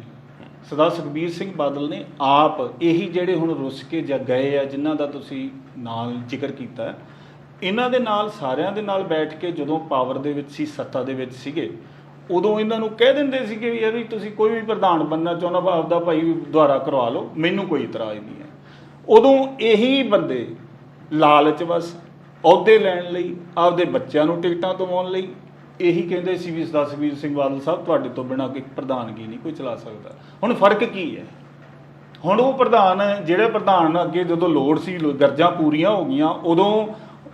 ਸਰਦਾਰ ਸੁਖਬੀਰ ਸਿੰਘ ਬਾਦਲ ਨੇ ਆਪ ਇਹੀ ਜਿਹੜੇ ਹੁਣ ਰੁੱਸ ਕੇ ਜਾਂ ਗਏ ਆ ਜਿਨ੍ਹਾਂ ਦਾ ਤੁਸੀਂ ਨਾਲ ਜ਼ਿਕਰ ਕੀਤਾ ਹੈ, ਇਹਨਾਂ ਦੇ ਨਾਲ ਸਾਰਿਆਂ ਦੇ ਨਾਲ ਬੈਠ ਕੇ ਜਦੋਂ ਪਾਵਰ ਦੇ ਵਿੱਚ ਸੀ, ਸੱਤਾ ਦੇ ਵਿੱਚ ਸੀਗੇ, ਉਦੋਂ ਇਹਨਾਂ ਨੂੰ ਕਹਿ ਦਿੰਦੇ ਸੀਗੇ ਵੀ ਯਾਰ ਵੀ ਤੁਸੀਂ ਕੋਈ ਵੀ ਪ੍ਰਧਾਨ ਬੰਨਣਾ ਚਾਹੁੰਦਾ ਵਾ, ਆਪਦਾ ਭਾਈ ਦੁਆਰਾ ਕਰਵਾ ਲਓ, ਮੈਨੂੰ ਕੋਈ ਇਤਰਾਜ਼ ਨਹੀਂ ਹੈ। ਉਦੋਂ ਇਹੀ ਬੰਦੇ ਲਾਲਚ ਵਸ, ਅਹੁਦੇ ਲੈਣ ਲਈ, ਆਪਦੇ ਬੱਚਿਆਂ ਨੂੰ ਟਿਕਟਾਂ ਦਵਾਉਣ ਲਈ, ਇਹੀ ਕਹਿੰਦੇ ਸੀ ਵੀ ਸਰਦਾਰ ਸੁਖਬੀਰ ਸਿੰਘ ਬਾਦਲ ਸਾਹਿਬ, ਤੁਹਾਡੇ ਤੋਂ ਬਿਨਾਂ ਕੋਈ ਪ੍ਰਧਾਨਗੀ ਨਹੀਂ ਕੋਈ ਚਲਾ ਸਕਦਾ। ਹੁਣ ਫ਼ਰਕ ਕੀ ਹੈ? ਹੁਣ ਉਹ ਪ੍ਰਧਾਨ, ਜਿਹੜੇ ਪ੍ਰਧਾਨ ਅੱਗੇ ਜਦੋਂ ਲੋੜ ਸੀ ਗਰਜਾਂ ਪੂਰੀਆਂ ਹੋ ਗਈਆਂ, ਉਦੋਂ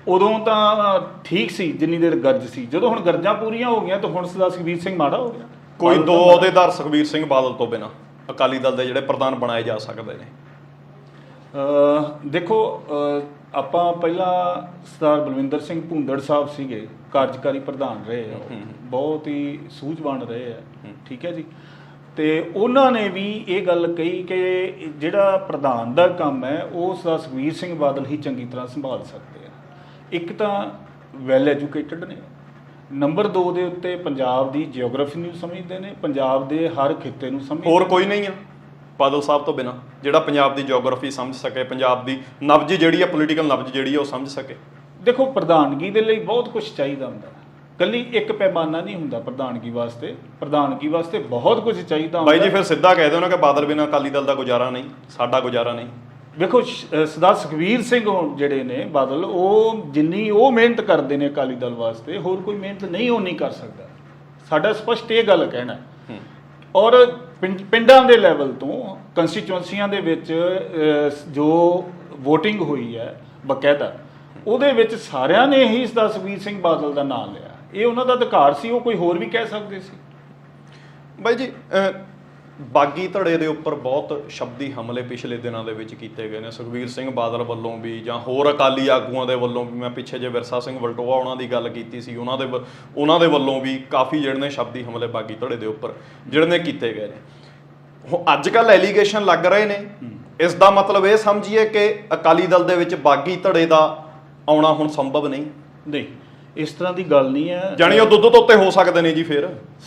ਉਦੋਂ ਤਾਂ ਠੀਕ ਸੀ ਜਿੰਨੀ ਦੇਰ ਗਰਜ ਸੀ। ਜਦੋਂ ਹੁਣ ਗਰਜਾਂ ਪੂਰੀਆਂ ਹੋ ਗਈਆਂ ਤਾਂ ਹੁਣ ਸਰਦਾਰ ਸੁਖਬੀਰ ਸਿੰਘ ਮਾੜਾ ਹੋ ਗਿਆ। ਕੋਈ ਦੋ। ਅਹੁਦੇਦਾਰ ਸੁਖਬੀਰ ਸਿੰਘ ਬਾਦਲ ਤੋਂ ਬਿਨਾ ਅਕਾਲੀ ਦਲ ਦੇ ਜਿਹੜੇ ਪ੍ਰਧਾਨ ਬਣਾਏ ਜਾ ਸਕਦੇ ਨੇ। ਦੇਖੋ ਆਪਾਂ ਪਹਿਲਾਂ ਸਰਦਾਰ ਬਲਵਿੰਦਰ ਸਿੰਘ ਭੁੰਦੜ ਸਾਹਿਬ ਸੀਗੇ ਕਾਰਜਕਾਰੀ ਪ੍ਰਧਾਨ ਰਹੇ ਆ। ਬਹੁਤ ਹੀ ਸੂਝਵਾਨ ਰਹੇ ਆ। ਠੀਕ ਹੈ ਜੀ। ਤੇ ਉਹਨਾਂ ਨੇ ਵੀ ਇਹ ਗੱਲ ਕਹੀ ਕਿ ਜਿਹੜਾ ਪ੍ਰਧਾਨ ਦਾ ਕੰਮ ਹੈ ਉਹ ਸਰਦਾਰ ਸੁਖਬੀਰ ਸਿੰਘ ਬਾਦਲ ਹੀ ਚੰਗੀ ਤਰ੍ਹਾਂ ਸੰਭਾਲ ਸਕਦੇ ਇੱਕ ਤਾਂ ਵੈਲ ਐਜੂਕੇਟਡ ਨੇ। ਨੰਬਰ 2 ਦੇ ਉੱਤੇ ਪੰਜਾਬ ਦੀ ਜੀਓਗ੍ਰਾਫੀ ਨੂੰ ਸਮਝਦੇ ਨੇ ਪੰਜਾਬ ਦੇ ਹਰ ਖਿੱਤੇ ਨੂੰ ਸਮਝਦੇ ਹੋਰ ਕੋਈ ਨਹੀਂ ਆ। ਬਾਦਲ ਸਾਹਿਬ ਤੋਂ ਬਿਨਾ ਜਿਹੜਾ ਪੰਜਾਬ ਦੀ ਜੀਓਗ੍ਰਾਫੀ ਸਮਝ ਸਕੇ ਪੰਜਾਬ ਦੀ ਨਬਜ ਜਿਹੜੀ ਆ ਪੋਲੀਟੀਕਲ ਨਬਜ ਜਿਹੜੀ ਆ ਉਹ ਸਮਝ ਸਕੇ। ਦੇਖੋ ਪ੍ਰਧਾਨਗੀ ਦੇ ਲਈ ਬਹੁਤ ਕੁਝ ਚਾਹੀਦਾ ਹੁੰਦਾ। ਕੱਲੀ ਇੱਕ ਪੈਮਾਨਾ ਨਹੀਂ ਹੁੰਦਾ ਪ੍ਰਧਾਨਗੀ ਵਾਸਤੇ। ਪ੍ਰਧਾਨਗੀ ਵਾਸਤੇ ਬਹੁਤ ਕੁਝ ਚਾਹੀਦਾ ਹੁੰਦਾ ਬਾਈ ਜੀ ਫਿਰ ਸਿੱਧਾ ਕਹਿ ਦਿਓ ਨਾ ਕਿ ਬਾਦਲ ਬਿਨਾ ਅਕਾਲੀ ਦਲ ਦਾ ਗੁਜ਼ਾਰਾ ਨਹੀਂ ਸਾਡਾ ਗੁਜ਼ਾਰਾ ਨਹੀਂ। ਵੇਖੋ ਸਰਦਾਰ ਸੁਖਵੀਰ ਸਿੰਘ ਜਿਹੜੇ ਨੇ ਬਾਦਲ ਉਹ ਜਿੰਨੀ ਉਹ ਮਿਹਨਤ ਕਰਦੇ ਨੇ ਅਕਾਲੀ ਦਲ ਵਾਸਤੇ ਹੋਰ ਕੋਈ ਮਿਹਨਤ ਨਹੀਂ ਉਹ ਨਹੀਂ ਕਰ ਸਕਦਾ। ਸਾਡਾ ਸਪਸ਼ਟ ਇਹ ਗੱਲ ਕਹਿਣਾ ਹੈ। ਔਰ ਪਿੰਡ- ਪਿੰਡਾਂ ਦੇ ਲੈਵਲ ਤੋਂ ਕੰਸਟੀਚੁਐਂਸੀਆਂ ਦੇ ਵਿੱਚ ਜੋ VOTING ਹੋਈ ਹੈ ਬਕਾਇਦਾ ਉਹਦੇ ਵਿੱਚ ਸਾਰਿਆਂ ਨੇ ਹੀ ਸਰਦਾਰ ਸੁਖਵੀਰ ਸਿੰਘ ਬਾਦਲ ਦਾ ਨਾਮ ਲਿਆ। ਇਹ ਉਹਨਾਂ ਦਾ ਅਧਿਕਾਰ ਸੀ ਉਹ ਕੋਈ ਹੋਰ ਵੀ ਕਹਿ ਸਕਦੇ ਸੀ। ਬਾਈ ਜੀ ਬਾਗੀ ਧੜੇ ਦੇ ਉੱਪਰ ਬਹੁਤ ਸ਼ਬਦੀ ਹਮਲੇ ਪਿਛਲੇ ਦਿਨਾਂ ਦੇ ਵਿੱਚ ਕੀਤੇ ਗਏ ਨੇ। ਸੁਖਬੀਰ ਸਿੰਘ ਬਾਦਲ ਵੱਲੋਂ ਵੀ ਜਾਂ ਹੋਰ ਅਕਾਲੀ ਆਗੂਆਂ ਦੇ ਵੱਲੋਂ ਵੀ ਮੈਂ ਪਿੱਛੇ ਜੇ ਵਿਰਸਾ ਸਿੰਘ ਵਲਟੋਆ ਉਹਨਾਂ ਦੀ ਗੱਲ ਕੀਤੀ ਸੀ। ਉਹਨਾਂ ਦੇ ਉਹਨਾਂ ਦੇ ਵੱਲੋਂ ਵੀ ਕਾਫੀ ਜਿਹੜੇ ਨੇ ਸ਼ਬਦੀ ਹਮਲੇ ਬਾਗੀ ਧੜੇ ਦੇ ਉੱਪਰ ਜਿਹੜੇ ਨੇ ਕੀਤੇ ਗਏ ਨੇ। ਅੱਜ ਕੱਲ ਐਲੀਗੇਸ਼ਨ ਲੱਗ ਰਹੇ ਨੇ। ਇਸ ਦਾ ਮਤਲਬ ਇਹ ਸਮਝੀਏ ਕਿ ਅਕਾਲੀ ਦਲ ਦੇ ਵਿੱਚ ਬਾਗੀ ਧੜੇ ਦਾ ਆਉਣਾ ਹੁਣ ਸੰਭਵ ਨਹੀਂ। ਨਹੀਂ। ਇਸ ਤਰ੍ਹਾਂ ਦੀ ਗੱਲ ਨਹੀਂ ਹੈ। ਜਾਣੀ ਉਹ ਦੁੱਧ ਤੋਂ ਉੱਤੇ ਹੋ ਸਕਦੇ ਨੇ ਜੀ ਫਿਰ।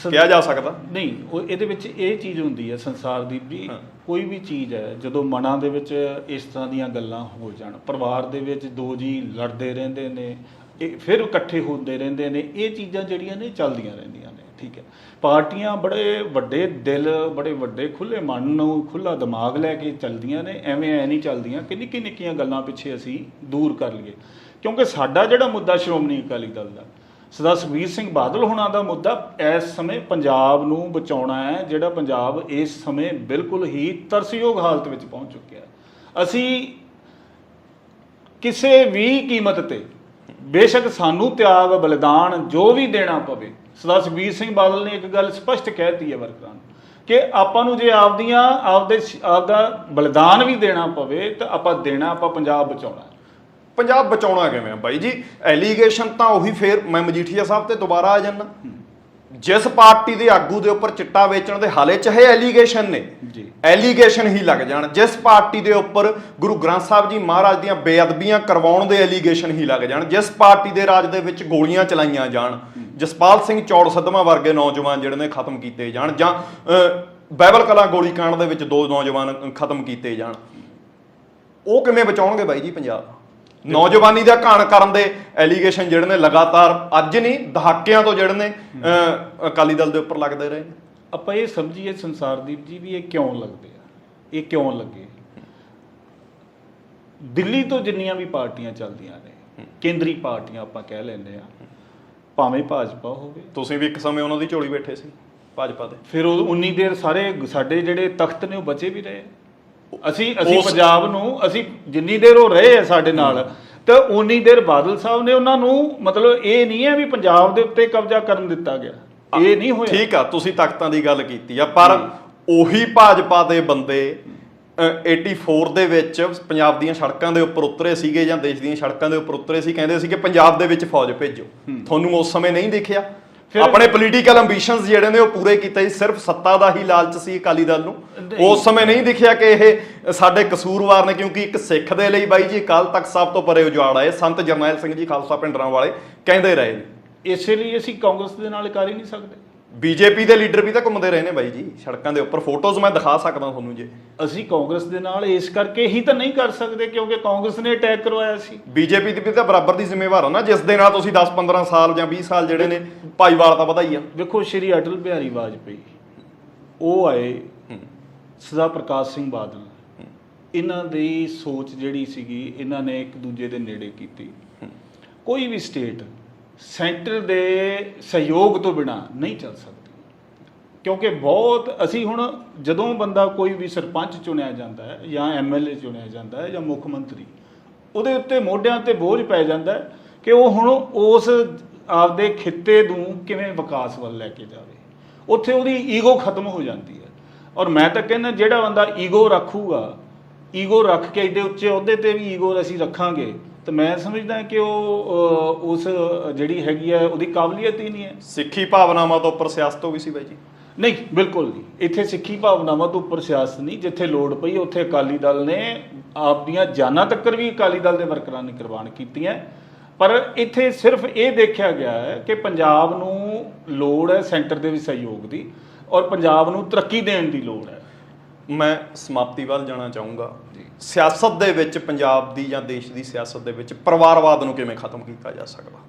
ਕਿਹਾ ਜਾ ਸਕਦਾ। ਨਹੀਂ ਉਹ ਇਹਦੇ ਵਿੱਚ ਇਹ ਚੀਜ਼ ਹੁੰਦੀ ਹੈ ਸੰਸਾਰ ਦੀ ਵੀ ਹਾਂ। ਕੋਈ ਵੀ ਚੀਜ਼ ਹੈ ਜਦੋਂ ਮਨਾਂ ਦੇ ਵਿੱਚ ਇਸ ਤਰ੍ਹਾਂ ਦੀਆਂ ਗੱਲਾਂ ਹੋ ਜਾਣ ਪਰਿਵਾਰ ਦੇ ਵਿੱਚ ਦੋ ਜੀ ਲੜਦੇ ਰਹਿੰਦੇ ਨੇ ਇਹ ਫਿਰ ਇਕੱਠੇ ਹੁੰਦੇ ਰਹਿੰਦੇ ਨੇ ਇਹ ਚੀਜ਼ਾਂ ਜਿਹੜੀਆਂ ਨੇ ਚੱਲਦੀਆਂ ਰਹਿੰਦੀਆਂ ਨੇ ਠੀਕ ਹੈ। ਪਾਰਟੀਆਂ ਬੜੇ ਵੱਡੇ ਦਿਲ ਬੜੇ ਵੱਡੇ ਖੁੱਲੇ ਮਨ ਨੂੰ ਖੁੱਲਾ ਦਿਮਾਗ ਲੈ ਕੇ ਚੱਲਦੀਆਂ ਨੇ ਐਵੇਂ ਐ ਨਹੀਂ ਚੱਲਦੀਆਂ ਕਿ ਨਿੱਕੀ ਨਿੱਕੀਆਂ ਗੱਲਾਂ ਪਿੱਛੇ ਅਸੀਂ ਦੂਰ ਕਰ ਲਈਏ। ਕਿਉਂਕਿ ਸਾਡਾ ਜਿਹੜਾ ਮੁੱਦਾ ਸ਼੍ਰੋਮਣੀ ਅਕਾਲੀ ਦਲ ਦਾ, ਸਰਦਾਰ ਸੁਖਬੀਰ ਸਿੰਘ ਬਾਦਲ ਹੋਣਾ ਦਾ ਮੁੱਦਾ ਇਸ ਸਮੇਂ ਪੰਜਾਬ ਨੂੰ ਬਚਾਉਣਾ ਹੈ, ਜਿਹੜਾ ਪੰਜਾਬ ਇਸ ਸਮੇਂ ਬਿਲਕੁਲ ਹੀ ਤਰਸਯੋਗ ਹਾਲਤ ਵਿੱਚ ਪਹੁੰਚ ਚੁੱਕਿਆ ਹੈ। ਅਸੀਂ ਕਿਸੇ ਵੀ ਕੀਮਤ ਤੇ, ਬੇਸ਼ੱਕ ਸਾਨੂੰ ਤਿਆਗ, ਬਲੀਦਾਨ ਜੋ ਵੀ ਦੇਣਾ ਪਵੇ, ਸਰਦਾਰ ਸੁਖਬੀਰ ਸਿੰਘ ਬਾਦਲ ਨੇ ਇੱਕ ਗੱਲ ਸਪਸ਼ਟ ਕਹਿਤੀ ਹੈ ਵਰਕਰਾਂ ਨੂੰ ਕਿ ਆਪਾਂ ਨੂੰ ਜੇ ਆਪਦੀਆਂ, ਆਪਦੇ ਆਪਦਾ ਬਲੀਦਾਨ ਵੀ ਦੇਣਾ ਪਵੇ, ਤਾਂ ਆਪਾਂ ਦੇਣਾ, ਆਪਾਂ ਪੰਜਾਬ ਬਚਾਉਣਾ ਪੰਜਾਬ ਬਚਾਉਣਾ ਕਿਵੇਂ ਆ ਬਾਈ ਜੀ? ਐਲੀਗੇਸ਼ਨ ਤਾਂ ਉਹੀ ਫੇਰ ਮੈਂ ਮਜੀਠੀਆ ਸਾਹਿਬ ਤੇ ਦੁਬਾਰਾ ਆ ਜਾਣਾ ਜਿਸ ਪਾਰਟੀ ਦੇ ਆਗੂ ਦੇ ਉੱਪਰ ਚਿੱਟਾ ਵੇਚਣ ਦੇ ਹਾਲੇ ਚਾਹੇ ਐਲੀਗੇਸ਼ਨ ਨੇ ਜੀ। ਐਲੀਗੇਸ਼ਨ ਹੀ ਲੱਗ ਜਾਣ। ਜਿਸ ਪਾਰਟੀ ਦੇ ਉੱਪਰ ਗੁਰੂ ਗ੍ਰੰਥ ਸਾਹਿਬ ਜੀ ਮਹਾਰਾਜ ਦੀਆਂ ਬੇਅਦਬੀਆਂ ਕਰਵਾਉਣ ਦੇ ਐਲੀਗੇਸ਼ਨ ਹੀ ਲੱਗ ਜਾਣ। ਜਿਸ ਪਾਰਟੀ ਦੇ ਰਾਜ ਦੇ ਵਿੱਚ ਗੋਲੀਆਂ ਚਲਾਈਆਂ ਜਾਣ ਜਸਪਾਲ ਸਿੰਘ ਚੌੜ ਸਦਮਾ ਵਰਗੇ ਨੌਜਵਾਨ ਜਿਹੜੇ ਨੇ ਖਤਮ ਕੀਤੇ ਜਾਣ ਜਾਂ ਬਾਈਬਲ ਕਲਾ ਗੋਲੀकांड ਦੇ ਵਿੱਚ ਦੋ ਨੌਜਵਾਨ ਖਤਮ ਕੀਤੇ ਜਾਣ। ਉਹ ਕਿਵੇਂ ਬਚਾਉਣਗੇ ਬਾਈ ਜੀ ਪੰਜਾਬ? ਨੌਜਵਾਨੀ ਦਾ ਘਾਣ ਕਰਨ ਦੇ ਐਲੀਗੇਸ਼ਨ ਜਿਹੜੇ ਨੇ ਲਗਾਤਾਰ ਅੱਜ ਨਹੀਂ ਦਹਾਕਿਆਂ ਤੋਂ ਜਿਹੜੇ ਨੇ ਅਕਾਲੀ ਦਲ ਦੇ ਉੱਪਰ ਲੱਗਦੇ ਰਹੇ। ਆਪਾਂ ਇਹ ਸਮਝੀਏ ਸੰਸਾਰਦੀਪ ਜੀ ਵੀ ਇਹ ਕਿਉਂ ਲੱਗਦੇ ਆ? ਇਹ ਕਿਉਂ ਲੱਗੇ? ਦਿੱਲੀ ਤੋਂ ਜਿੰਨੀਆਂ ਵੀ ਪਾਰਟੀਆਂ ਚੱਲਦੀਆਂ ਨੇ ਕੇਂਦਰੀ ਪਾਰਟੀਆਂ ਆਪਾਂ ਕਹਿ ਲੈਂਦੇ ਆ ਭਾਵੇਂ ਭਾਜਪਾ ਹੋਵੇ। ਤੁਸੀਂ ਵੀ ਇੱਕ ਸਮੇਂ ਉਹਨਾਂ ਦੀ ਝੋਲੀ ਬੈਠੇ ਸੀ ਭਾਜਪਾ ਦੇ। ਫਿਰ ਉਹ ਉਨੀ ਦੇਰ ਸਾਰੇ ਸਾਡੇ ਜਿਹੜੇ ਤਖਤ ਨੇ ਉਹ ਬਚੇ ਵੀ ਰਹੇ। ਅਸੀਂ ਅਸੀਂ ਉਸ- ਪੰਜਾਬ ਨੂੰ ਅਸੀਂ ਜਿੰਨੀ ਦੇਰ ਉਹ ਰਹੇ ਆ ਸਾਡੇ ਨਾਲ ਤਾਂ ਉਨੀ ਦੇਰ ਬਾਦਲ ਸਾਹਿਬ ਨੇ ਉਹਨਾਂ ਨੂੰ ਮਤਲਬ ਇਹ ਨਹੀਂ ਹੈ ਵੀ ਪੰਜਾਬ ਦੇ ਉੱਤੇ ਕਬਜ਼ਾ ਕਰਨ ਦਿੱਤਾ ਗਿਆ। ਇਹ ਨਹੀਂ ਹੋਇਆ। ਠੀਕ ਆ ਤੁਸੀਂ ਤਖਤਾਂ ਦੀ ਗੱਲ ਕੀਤੀ ਆ ਪਰ ਉਹੀ ਭਾਜਪਾ ਦੇ ਬੰਦੇ ਅਹ, 84 ਦੇ ਵਿੱਚ ਪੰਜਾਬ ਦੀਆਂ ਸੜਕਾਂ ਦੇ ਉੱਪਰ ਉਤਰੇ ਸੀਗੇ ਜਾਂ ਦੇਸ਼ ਦੀਆਂ ਸੜਕਾਂ ਦੇ ਉੱਪਰ ਉਤਰੇ ਸੀ ਕਹਿੰਦੇ ਸੀ ਕਿ ਪੰਜਾਬ ਦੇ ਵਿੱਚ ਫੌਜ ਭੇਜੋ। ਤੁਹਾਨੂੰ ਉਸ ਸਮੇਂ ਨਹੀਂ ਦਿਖਿਆ। ਆਪਣੇ ਪੋਲੀਟੀਕਲ ਐਂਬੀਸ਼ਨਸ ਜਿਹੜੇ ਨੇ ਉਹ ਪੂਰੇ ਕੀਤੇ ਸੀ ਸਿਰਫ ਸੱਤਾ ਦਾ ਹੀ ਲਾਲਚ ਸੀ ਅਕਾਲੀ ਦਲ ਨੂੰ। ਉਸ ਸਮੇਂ ਨਹੀਂ ਦਿਖਿਆ ਕਿ ਇਹ ਸਾਡੇ ਕਸੂਰਵਾਰ ਨੇ ਕਿਉਂਕਿ ਇੱਕ ਸਿੱਖ ਦੇ ਲਈ ਬਾਈ ਜੀ ਅਕਾਲ ਤਖਤ ਸਾਹਿਬ ਤੋਂ ਪਰੇ ਉਜਾੜ ਆਏ। ਸੰਤ ਜਰਨੈਲ ਸਿੰਘ ਜੀ ਖਾਲਸਾ ਪਿੰਡਰਾਂ ਵਾਲੇ ਕਹਿੰਦੇ ਰਹੇ ਇਸੇ ਲਈ ਅਸੀਂ ਕਾਂਗਰਸ ਦੇ ਨਾਲ ਕਰ ਹੀ ਨਹੀਂ ਸਕਦੇ। ਬੀਜੇਪੀ ਦੇ ਲੀਡਰ ਵੀ ਤਾਂ ਘੁੰਮਦੇ ਰਹੇ ਨੇ ਬਾਈ ਜੀ ਸੜਕਾਂ ਦੇ ਉੱਪਰ ਫੋਟੋਜ਼ ਮੈਂ ਦਿਖਾ ਸਕਦਾ ਤੁਹਾਨੂੰ ਜੇ। ਅਸੀਂ ਕਾਂਗਰਸ ਦੇ ਨਾਲ ਇਸ ਕਰਕੇ ਹੀ ਤਾਂ ਨਹੀਂ ਕਰ ਸਕਦੇ ਕਿਉਂਕਿ ਕਾਂਗਰਸ ਨੇ ਅਟੈਕ ਕਰਵਾਇਆ ਸੀ। ਬੀਜੇਪੀ ਦੀ ਵੀ ਤਾਂ ਬਰਾਬਰ ਦੀ ਜ਼ਿੰਮੇਵਾਰ ਆ ਨਾ ਜਿਸ ਦੇ ਨਾਲ ਤੁਸੀਂ 10 15 ਸਾਲ ਜਾਂ 20 ਸਾਲ ਜਿਹੜੇ ਨੇ ਭਾਈਵਾਲ ਤਾਂ ਵਧਾਈ ਆ। ਵੇਖੋ ਸ਼੍ਰੀ ਅਟਲ ਬਿਹਾਰੀ ਵਾਜਪੇਈ ਉਹ ਆਏ ਸਦਾ ਪ੍ਰਕਾਸ਼ ਸਿੰਘ ਬਾਦਲ। ਇਹਨਾਂ ਦੀ ਸੋਚ ਜਿਹੜੀ ਸੀਗੀ ਇਹਨਾਂ ਨੇ ਇੱਕ ਦੂਜੇ ਦੇ ਨੇੜੇ ਕੀਤੀ। ਕੋਈ ਵੀ ਸਟੇਟ ਸੈਂਟਰ ਦੇ ਸਹਿਯੋਗ ਤੋਂ ਬਿਨਾ ਨਹੀਂ ਚੱਲ ਸਕਦੀ। ਕਿਉਂਕਿ ਬਹੁਤ, ਅਸੀਂ ਹੁਣ ਜਦੋਂ ਬੰਦਾ ਕੋਈ ਵੀ ਸਰਪੰਚ ਚੁਣਿਆ ਜਾਂਦਾ ਹੈ ਜਾਂ ਐਮਐਲਏ ਚੁਣਿਆ ਜਾਂਦਾ ਹੈ ਜਾਂ ਮੁੱਖ ਮੰਤਰੀ, ਉਹਦੇ ਉੱਤੇ ਮੋਢਿਆਂ ਤੇ ਬੋਝ ਪੈ ਜਾਂਦਾ ਕਿ ਉਹ ਹੁਣ ਉਸ ਆਪਦੇ ਖਿੱਤੇ ਨੂੰ ਕਿਵੇਂ ਵਿਕਾਸ ਵੱਲ ਲੈ ਕੇ ਜਾਵੇ। ਉੱਥੇ ਉਹਦੀ ਈਗੋ ਖਤਮ ਹੋ ਜਾਂਦੀ ਹੈ। ਔਰ ਮੈਂ ਤਾਂ ਕਹਿੰਦਾ ਜਿਹੜਾ ਬੰਦਾ ਈਗੋ ਰੱਖੂਗਾ, ਈਗੋ ਰੱਖ ਕੇ ਇਹਦੇ ਉੱਚੇ ਅਹੁਦੇ ਤੇ ਵੀ ਈਗੋ ਅਸੀਂ ਰੱਖਾਂਗੇ। ਤਾਂ ਮੈਂ ਸਮਝਦਾ ਕਿ ਉਹ ਉਸ ਜਿਹੜੀ ਹੈਗੀ ਹੈ ਉਹਦੀ ਕਾਬਲੀਅਤ ਹੀ ਨਹੀਂ ਹੈ। ਸਿੱਖੀ ਭਾਵਨਾਵਾਂ ਤੋਂ ਉੱਪਰ ਸਿਆਸਤ ਹੋ ਗਈ ਸੀ ਬਾਈ ਜੀ? ਨਹੀਂ ਬਿਲਕੁਲ ਨਹੀਂ। ਇੱਥੇ ਸਿੱਖੀ ਭਾਵਨਾਵਾਂ ਤੋਂ ਉੱਪਰ ਸਿਆਸਤ ਨਹੀਂ ਜਿੱਥੇ ਲੋੜ ਪਈ ਉੱਥੇ ਅਕਾਲੀ ਦਲ ਨੇ ਆਪਦੀਆਂ ਜਾਨਾਂ ਤੱਕਰ ਵੀ ਅਕਾਲੀ ਦਲ ਦੇ ਵਰਕਰਾਂ ਨੇ ਕੁਰਬਾਨ ਕੀਤੀਆਂ। ਪਰ ਇੱਥੇ ਸਿਰਫ ਇਹ ਦੇਖਿਆ ਗਿਆ ਹੈ ਕਿ ਪੰਜਾਬ ਨੂੰ ਲੋੜ ਹੈ ਸੈਂਟਰ ਦੇ ਵੀ ਸਹਿਯੋਗ ਦੀ ਔਰ ਪੰਜਾਬ ਨੂੰ ਤਰੱਕੀ ਦੇਣ ਦੀ ਲੋੜ ਹੈ। ਮੈਂ ਸਮਾਪਤੀ ਵੱਲ ਜਾਣਾ ਚਾਹੂੰਗਾ। ਸਿਆਸਤ ਦੇ ਵਿੱਚ ਪੰਜਾਬ ਦੀ ਜਾਂ ਦੇਸ਼ ਦੀ ਸਿਆਸਤ ਦੇ ਵਿੱਚ ਪਰਿਵਾਰਵਾਦ ਨੂੰ ਕਿਵੇਂ ਖਤਮ ਕੀਤਾ ਜਾ ਸਕਦਾ?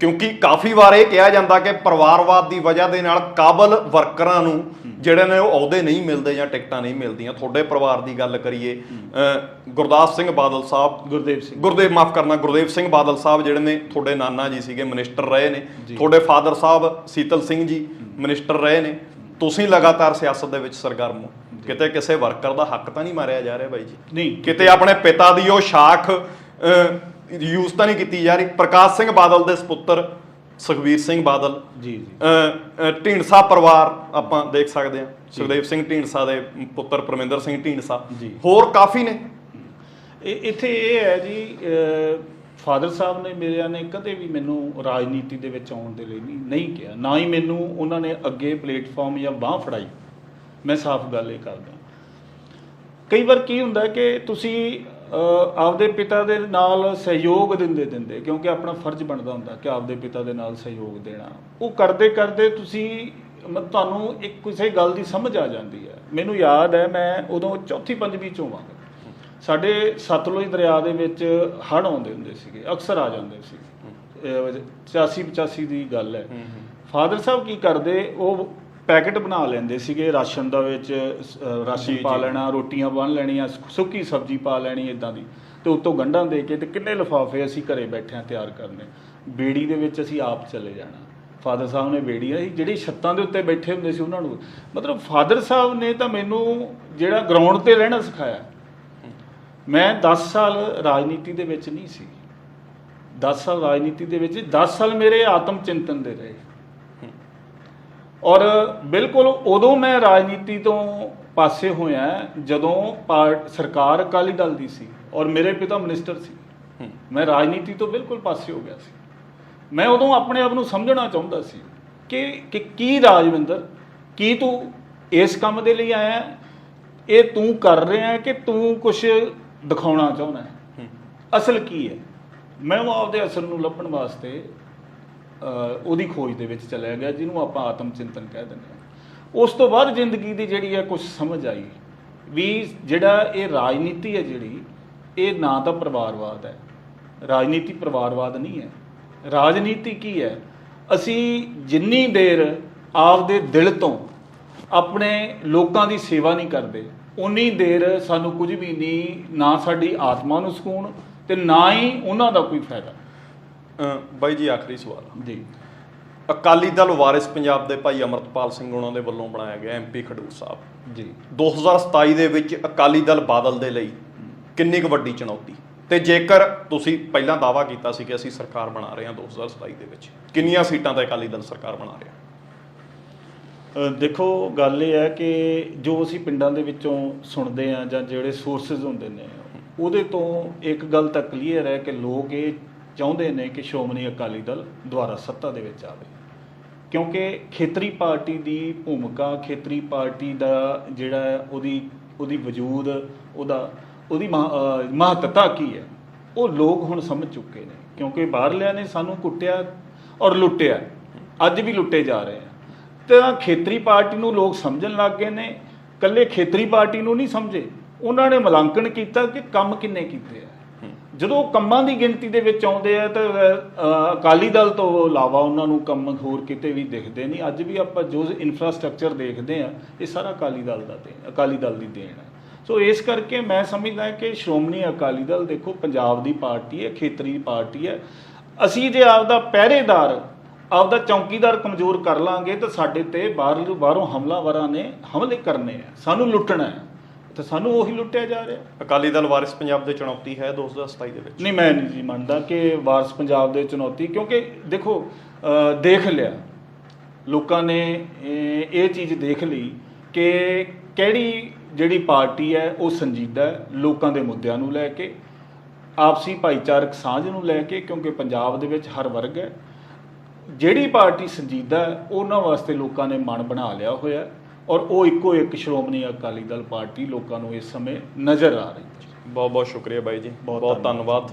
ਕਿਉਂਕਿ ਕਾਫੀ ਵਾਰ ਇਹ ਕਿਹਾ ਜਾਂਦਾ ਕਿ ਪਰਿਵਾਰਵਾਦ ਦੀ ਵਜ੍ਹਾ ਦੇ ਨਾਲ ਕਾਬਲ ਵਰਕਰਾਂ ਨੂੰ ਜਿਹੜੇ ਨੇ ਉਹ ਅਹੁਦੇ ਨਹੀਂ ਮਿਲਦੇ ਜਾਂ ਟਿਕਟਾਂ ਨਹੀਂ ਮਿਲਦੀਆਂ। ਤੁਹਾਡੇ ਪਰਿਵਾਰ ਦੀ ਗੱਲ ਕਰੀਏ ਗੁਰਦਾਸ ਸਿੰਘ ਬਾਦਲ ਸਾਹਿਬ ਗੁਰਦੇਵ ਸਿੰਘ। ਗੁਰਦੇਵ ਮਾਫ ਕਰਨਾ ਗੁਰਦੇਵ ਸਿੰਘ ਬਾਦਲ ਸਾਹਿਬ ਜਿਹੜੇ ਨੇ ਤੁਹਾਡੇ ਨਾਨਾ ਜੀ ਸੀਗੇ ਮਿਨਿਸਟਰ ਰਹੇ ਨੇ। ਤੁਹਾਡੇ ਫਾਦਰ ਸਾਹਿਬ ਸੀਤਲ ਸਿੰਘ ਜੀ ਮਿਨਿਸਟਰ ਰਹੇ ਨੇ। ਤੁਸੀਂ ਲਗਾਤਾਰ ਸਿਆਸਤ ਦੇ ਵਿੱਚ ਸਰਗਰਮ ਹੋ। ਕਿਤੇ ਕਿਸੇ ਵਰਕਰ ਦਾ ਹੱਕ ਤਾਂ ਨਹੀਂ ਮਾਰਿਆ ਜਾ ਰਿਹਾ ਬਾਈ ਜੀ। ਨਹੀਂ। ਕਿਤੇ ਆਪਣੇ ਪਿਤਾ ਦੀ ਉਹ ਸ਼ਾਖ ਯੂਜ਼ ਤਾਂ ਨਹੀਂ ਕੀਤੀ ਜਾ ਰਹੀ। ਪ੍ਰਕਾਸ਼ ਸਿੰਘ ਬਾਦਲ ਦੇ ਸੁਪੁੱਤਰ ਸੁਖਵੀਰ ਸਿੰਘ ਬਾਦਲ। ਜੀ ਜੀ। ਢੀਂਡਸਾ ਪਰਿਵਾਰ ਆਪਾਂ ਦੇਖ ਸਕਦੇ ਹਾਂ। ਸੁਖਦੇਵ ਸਿੰਘ ਢੀਂਡਸਾ ਦੇ ਪੁੱਤਰ ਪਰਮਿੰਦਰ ਸਿੰਘ ਢੀਂਡਸਾ। ਜੀ। ਹੋਰ ਕਾਫੀ ਨੇ। ਇਹ ਇੱਥੇ ਇਹ ਹੈ ਜੀ ਫਾਦਰ ਸਾਹਿਬ ਨੇ ਮੇਰਿਆਂ ਨੇ ਕਦੇ ਵੀ ਮੈਨੂੰ ਰਾਜਨੀਤੀ ਦੇ ਵਿੱਚ ਆਉਣ ਦੇ ਲਈ ਨਹੀਂ ਕਿਹਾ। ਨਾ ਹੀ ਮੈਨੂੰ ਉਹਨਾਂ ਨੇ ਅੱਗੇ ਪਲੇਟਫਾਰਮ ਜਾਂ ਬਾਹ ਫੜਾਈ। ਮੈਂ ਸਾਫ਼ ਗੱਲ ਇਹ ਕਰਦਾ। ਕਈ ਵਾਰ ਕੀ ਹੁੰਦਾ ਕਿ ਤੁਸੀਂ ਆਪਦੇ ਪਿਤਾ ਦੇ ਨਾਲ ਸਹਿਯੋਗ ਦਿੰਦੇ ਦਿੰਦੇ ਕਿਉਂਕਿ ਆਪਣਾ ਫਰਜ਼ ਬਣਦਾ ਹੁੰਦਾ ਕਿ ਆਪਦੇ ਪਿਤਾ ਦੇ ਨਾਲ ਸਹਿਯੋਗ ਦੇਣਾ। ਉਹ ਕਰਦੇ ਕਰਦੇ ਤੁਸੀਂ ਮ- ਤੁਹਾਨੂੰ ਇੱਕ ਕਿਸੇ ਗੱਲ ਦੀ ਸਮਝ ਆ ਜਾਂਦੀ ਹੈ। ਮੈਨੂੰ ਯਾਦ ਹੈ ਮੈਂ ਉਦੋਂ ਚੌਥੀ ਪੰਜਵੀਂ ਚੋਂ ਵਾਂ ਸਾਡੇ ਸਤਲੁਜ ਦਰਿਆ ਦੇ ਵਿੱਚ ਹੜ੍ਹ ਆਉਂਦੇ ਹੁੰਦੇ ਸੀਗੇ ਅਕਸਰ ਆ ਜਾਂਦੇ ਸੀ। 85 85 ਦੀ ਗੱਲ ਹੈ। ਫਾਦਰ ਸਾਹਿਬ ਕੀ ਕਰਦੇ ਉਹ ਪੈਕੇਟ ਬਣਾ ਲੈਂਦੇ ਸੀਗੇ ਰਾਸ਼ਨ ਦਾ ਵਿੱਚ ਰਾਸ਼ਨ ਪਾ। ਲੈਣਾ ਰੋਟੀਆਂ ਬਣ ਲੈਣੀਆਂ ਸੁੱਕੀ ਸਬਜ਼ੀ ਪਾ ਲੈਣੀ ਇਦਾਂ ਦੀ। ਤੇ ਉੱਤੋਂ ਗੰਢਾਂ ਦੇ ਕੇ ਤੇ ਕਿੰਨੇ ਲਿਫਾਫੇ ਅਸੀਂ ਘਰੇ ਬੈਠਿਆਂ ਤਿਆਰ ਕਰਨੇ। ਬੇੜੀ ਦੇ ਵਿੱਚ ਅਸੀਂ ਆਪ ਚਲੇ ਜਾਣਾ। ਫਾਦਰ ਸਾਹਿਬ ਨੇ ਬੇੜੀਆਂ ਸੀ ਜਿਹੜੀ ਛੱਤਾਂ ਦੇ ਉੱਤੇ ਬੈਠੇ ਹੁੰਦੇ ਸੀ ਉਹਨਾਂ ਨੂੰ। ਮਤਲਬ ਫਾਦਰ ਸਾਹਿਬ ਨੇ ਤਾਂ ਮੈਨੂੰ ਜਿਹੜਾ ਗਰਾਊਂਡ ਤੇ ਰਹਿਣਾ ਸਿਖਾਇਆ। ਮੈਂ 10 ਸਾਲ ਰਾਜਨੀਤੀ ਦੇ ਵਿੱਚ ਨਹੀਂ ਸੀ। 10 ਸਾਲ ਰਾਜਨੀਤੀ ਦੇ ਵਿੱਚ 10 ਸਾਲ ਮੇਰੇ ਆਤਮ ਚਿੰਤਨ ਦੇ ਰਹੇ। ਔਰ ਬਿਲਕੁਲ ਉਦੋਂ ਮੈਂ ਰਾਜਨੀਤੀ ਤੋਂ ਪਾਸੇ ਹੋਇਆ ਜਦੋਂ ਪਾਰਟ ਸਰਕਾਰ ਅਕਾਲੀ ਦਲ ਦੀ ਸੀ ਔਰ ਮੇਰੇ ਪਿਤਾ ਮਿਨਿਸਟਰ ਸੀ। ਮੈਂ ਰਾਜਨੀਤੀ ਤੋਂ ਬਿਲਕੁਲ ਪਾਸੇ ਹੋ ਗਿਆ ਸੀ। ਮੈਂ ਉਦੋਂ ਆਪਣੇ ਆਪ ਨੂੰ ਸਮਝਣਾ ਚਾਹੁੰਦਾ ਸੀ ਕਿ ਕਿ ਕੀ ਰਾਜਵਿੰਦਰ ਕੀ ਤੂੰ ਇਸ ਕੰਮ ਦੇ ਲਈ ਆਇਆ ਹੈ? ਇਹ ਤੂੰ ਕਰ ਰਿਹਾ ਹੈ ਕਿ ਤੂੰ ਕੁਝ ਦਿਖਾਉਣਾ ਚਾਹੁੰਦਾ ਹੈ? ਅਸਲ ਕੀ ਹੈ? ਮੈਂ ਉਹ ਆਪਦੇ ਅਸਲ ਨੂੰ ਲੱਭਣ ਵਾਸਤੇ ਉਹਦੀ ਖੋਜ ਦੇ ਵਿੱਚ ਚਲਿਆ ਗਿਆ, ਜਿਹਨੂੰ ਆਪਾਂ ਆਤਮ ਚਿੰਤਨ ਕਹਿ ਦਿੰਦੇ ਹਾਂ। ਉਸ ਤੋਂ ਬਾਅਦ ਜ਼ਿੰਦਗੀ ਦੀ ਜਿਹੜੀ ਹੈ ਕੁਝ ਸਮਝ ਆਈ ਵੀ ਜਿਹੜਾ ਇਹ ਰਾਜਨੀਤੀ ਹੈ ਜਿਹੜੀ, ਇਹ ਨਾ ਤਾਂ ਪਰਿਵਾਰਵਾਦ ਹੈ। ਰਾਜਨੀਤੀ ਪਰਿਵਾਰਵਾਦ ਨਹੀਂ ਹੈ। ਰਾਜਨੀਤੀ ਕੀ ਹੈ? ਅਸੀਂ ਜਿੰਨੀ ਦੇਰ ਆਪਦੇ ਦਿਲ ਤੋਂ ਆਪਣੇ ਲੋਕਾਂ ਦੀ ਸੇਵਾ ਨਹੀਂ ਕਰਦੇ, ਉਨੀ ਦੇਰ ਸਾਨੂੰ ਕੁਝ ਵੀ ਨਹੀਂ, ਨਾ ਸਾਡੀ ਆਤਮਾ ਨੂੰ ਸਕੂਨ ਤੇ ਨਾ ਹੀ ਉਹਨਾਂ ਦਾ ਕੋਈ ਫਾਇਦਾ। ਬਾਈ ਜੀ ਆਖਰੀ ਸਵਾਲ ਜੀ। ਅਕਾਲੀ ਦਲ ਵਾਰਿਸ ਪੰਜਾਬ ਦੇ ਭਾਈ ਅਮਰਤਪਾਲ ਸਿੰਘ ਉਹਨਾਂ ਦੇ ਵੱਲੋਂ ਬਣਾਇਆ ਗਿਆ ਐਮਪੀ ਖਡੂਰ ਸਾਹਿਬ। ਜੀ। 2027 ਦੇ ਵਿੱਚ ਅਕਾਲੀ ਦਲ ਬਾਦਲ ਦੇ ਲਈ ਕਿੰਨੀ ਕੁ ਵੱਡੀ ਚੁਣੌਤੀ? ਤੇ ਜੇਕਰ ਤੁਸੀਂ ਪਹਿਲਾਂ ਦਾਵਾ ਕੀਤਾ ਸੀ ਕਿ ਅਸੀਂ ਸਰਕਾਰ ਬਣਾ ਰਹੇ ਹਾਂ 2027 ਦੇ ਵਿੱਚ ਕਿੰਨੀਆਂ ਸੀਟਾਂ ਤੇ ਅਕਾਲੀ ਦਲ ਸਰਕਾਰ ਬਣਾ ਰਿਹਾ? ਦੇਖੋ ਗੱਲ ਇਹ ਹੈ ਕਿ ਜੋ ਅਸੀਂ ਪਿੰਡਾਂ ਦੇ ਵਿੱਚੋਂ ਸੁਣਦੇ ਆ ਜਾਂ ਜਿਹੜੇ ਸੋਰਸਸ ਹੁੰਦੇ ਨੇ ਉਹਦੇ ਤੋਂ ਇੱਕ ਗੱਲ ਤਾਂ ਕਲੀਅਰ ਹੈ ਕਿ ਲੋਕ ਇਹ ਚਾਹੁੰਦੇ ਨੇ ਕਿ ਸ਼੍ਰੋਮਣੀ ਅਕਾਲੀ ਦਲ ਦੁਬਾਰਾ ਸੱਤਾ ਦੇ ਵਿੱਚ ਆਵੇ। ਕਿਉਂਕਿ ਖੇਤਰੀ ਪਾਰਟੀ ਦੀ ਭੂਮਿਕਾ, ਖੇਤਰੀ ਪਾਰਟੀ ਦਾ ਜਿਹੜਾ ਉਹਦੀ ਉਹਦੀ ਵਜੂਦ, ਉਹਦਾ, ਉਹਦੀ ਮਹ- ਮਹੱਤਤਾ ਕੀ ਹੈ, ਉਹ ਲੋਕ ਹੁਣ ਸਮਝ ਚੁੱਕੇ ਨੇ। ਕਿਉਂਕਿ ਬਾਹਰਲਿਆਂ ਨੇ ਸਾਨੂੰ ਕੁੱਟਿਆ ਔਰ ਲੁੱਟਿਆ। ਅੱਜ ਵੀ ਲੁੱਟੇ ਜਾ ਰਹੇ ਆ। ਤਾਂ ਖੇਤਰੀ ਪਾਰਟੀ ਨੂੰ ਲੋਕ ਸਮਝਣ ਲੱਗ ਗਏ ਨੇ ਕੱਲੇ ਖੇਤਰੀ ਪਾਰਟੀ ਨੂੰ ਨਹੀਂ ਸਮਝੇ। ਉਹਨਾਂ ਨੇ ਮਲਾਂਕਣ ਕੀਤਾ ਕਿ ਕੰਮ ਕਿੰਨੇ ਕੀਤੇ ਆ। ਜਦੋਂ ਕੰਮਾਂ ਦੀ ਗਿਣਤੀ ਦੇ ਵਿੱਚ ਆਉਂਦੇ ਆ ਤਾਂ ਅਕਾਲੀ ਦਲ ਤੋਂ ਇਲਾਵਾ ਉਹਨਾਂ ਨੂੰ ਕੰਮ ਹੋਰ ਕਿਤੇ ਵੀ ਦਿਖਦੇ ਨਹੀਂ। ਅੱਜ ਵੀ ਆਪਾਂ ਜੋ ਇਨਫਰਾਸਟ੍ਰਕਚਰ ਦੇਖਦੇ ਆ, ਇਹ ਸਾਰਾ ਅਕਾਲੀ ਦਲ ਦਾ ਦੇਣ, ਅਕਾਲੀ ਦਲ ਦੀ ਦੇਣ ਹੈ ਸੋ ਇਸ ਕਰਕੇ ਮੈਂ ਸਮਝਦਾ ਕਿ ਸ਼੍ਰੋਮਣੀ ਅਕਾਲੀ ਦਲ ਦੇਖੋ, ਪੰਜਾਬ ਦੀ ਪਾਰਟੀ ਹੈ, ਖੇਤਰੀ ਪਾਰਟੀ ਹੈ। ਅਸੀਂ ਜੇ ਆਪਦਾ ਪਹਿਰੇਦਾਰ, ਆਪਦਾ ਚੌਕੀਦਾਰ ਕਮਜ਼ੋਰ ਕਰ ਲਾਂਗੇ ਤਾਂ ਸਾਡੇ ਤੇ ਬਾਹਰ, ਬਾਹਰੋਂ ਹਮਲਾਵਰਾਂ ਨੇ ਹਮਲੇ ਕਰਨੇ ਆ। ਸਾਨੂੰ ਲੁੱਟਣਾ ਹੈ। ਤਾਂ ਸਾਨੂੰ ਉਹੀ ਲੁੱਟਿਆ ਜਾ ਰਿਹਾ। ਅਕਾਲੀ ਦਲ ਵਾਰਿਸ ਪੰਜਾਬ ਦੇ ਚੁਣੌਤੀ ਹੈ 2027 ਦੇ ਵਿੱਚ। ਨਹੀਂ ਮੈਂ ਨਹੀਂ ਜੀ ਮੰਨਦਾ ਕਿ ਵਾਰਸ ਪੰਜਾਬ ਦੇ ਚੁਣੌਤੀ ਕਿਉਂਕਿ ਦੇਖੋ ਦੇਖ ਲਿਆ। ਲੋਕਾਂ ਨੇ ਇਹ ਚੀਜ਼ ਦੇਖ ਲਈ ਕਿ ਕਿਹੜੀ ਜਿਹੜੀ ਪਾਰਟੀ ਹੈ ਉਹ ਸੰਜੀਦਾ ਹੈ ਲੋਕਾਂ ਦੇ ਮੁੱਦਿਆਂ ਨੂੰ ਲੈ ਕੇ ਆਪਸੀ ਭਾਈਚਾਰਕ ਸਾਂਝ ਨੂੰ ਲੈ ਕੇ ਕਿਉਂਕਿ ਪੰਜਾਬ ਦੇ ਵਿੱਚ ਹਰ ਵਰਗ ਹੈ। ਜਿਹੜੀ ਪਾਰਟੀ ਸੰਜੀਦਾ ਹੈ ਉਹਨਾਂ ਵਾਸਤੇ ਲੋਕਾਂ ਨੇ ਮਨ ਬਣਾ ਲਿਆ ਹੋਇਆ ਹੈ। ਔਰ ਉਹ ਇੱਕੋ ਇੱਕ ਸ਼੍ਰੋਮਣੀ ਅਕਾਲੀ ਦਲ ਪਾਰਟੀ ਲੋਕਾਂ ਨੂੰ ਇਸ ਸਮੇਂ ਨਜ਼ਰ ਆ ਰਹੀ ਹੈ। ਬਹੁਤ ਬਹੁਤ ਸ਼ੁਕਰੀਆ ਬਾਈ ਜੀ। ਬਹੁਤ ਧੰਨਵਾਦ।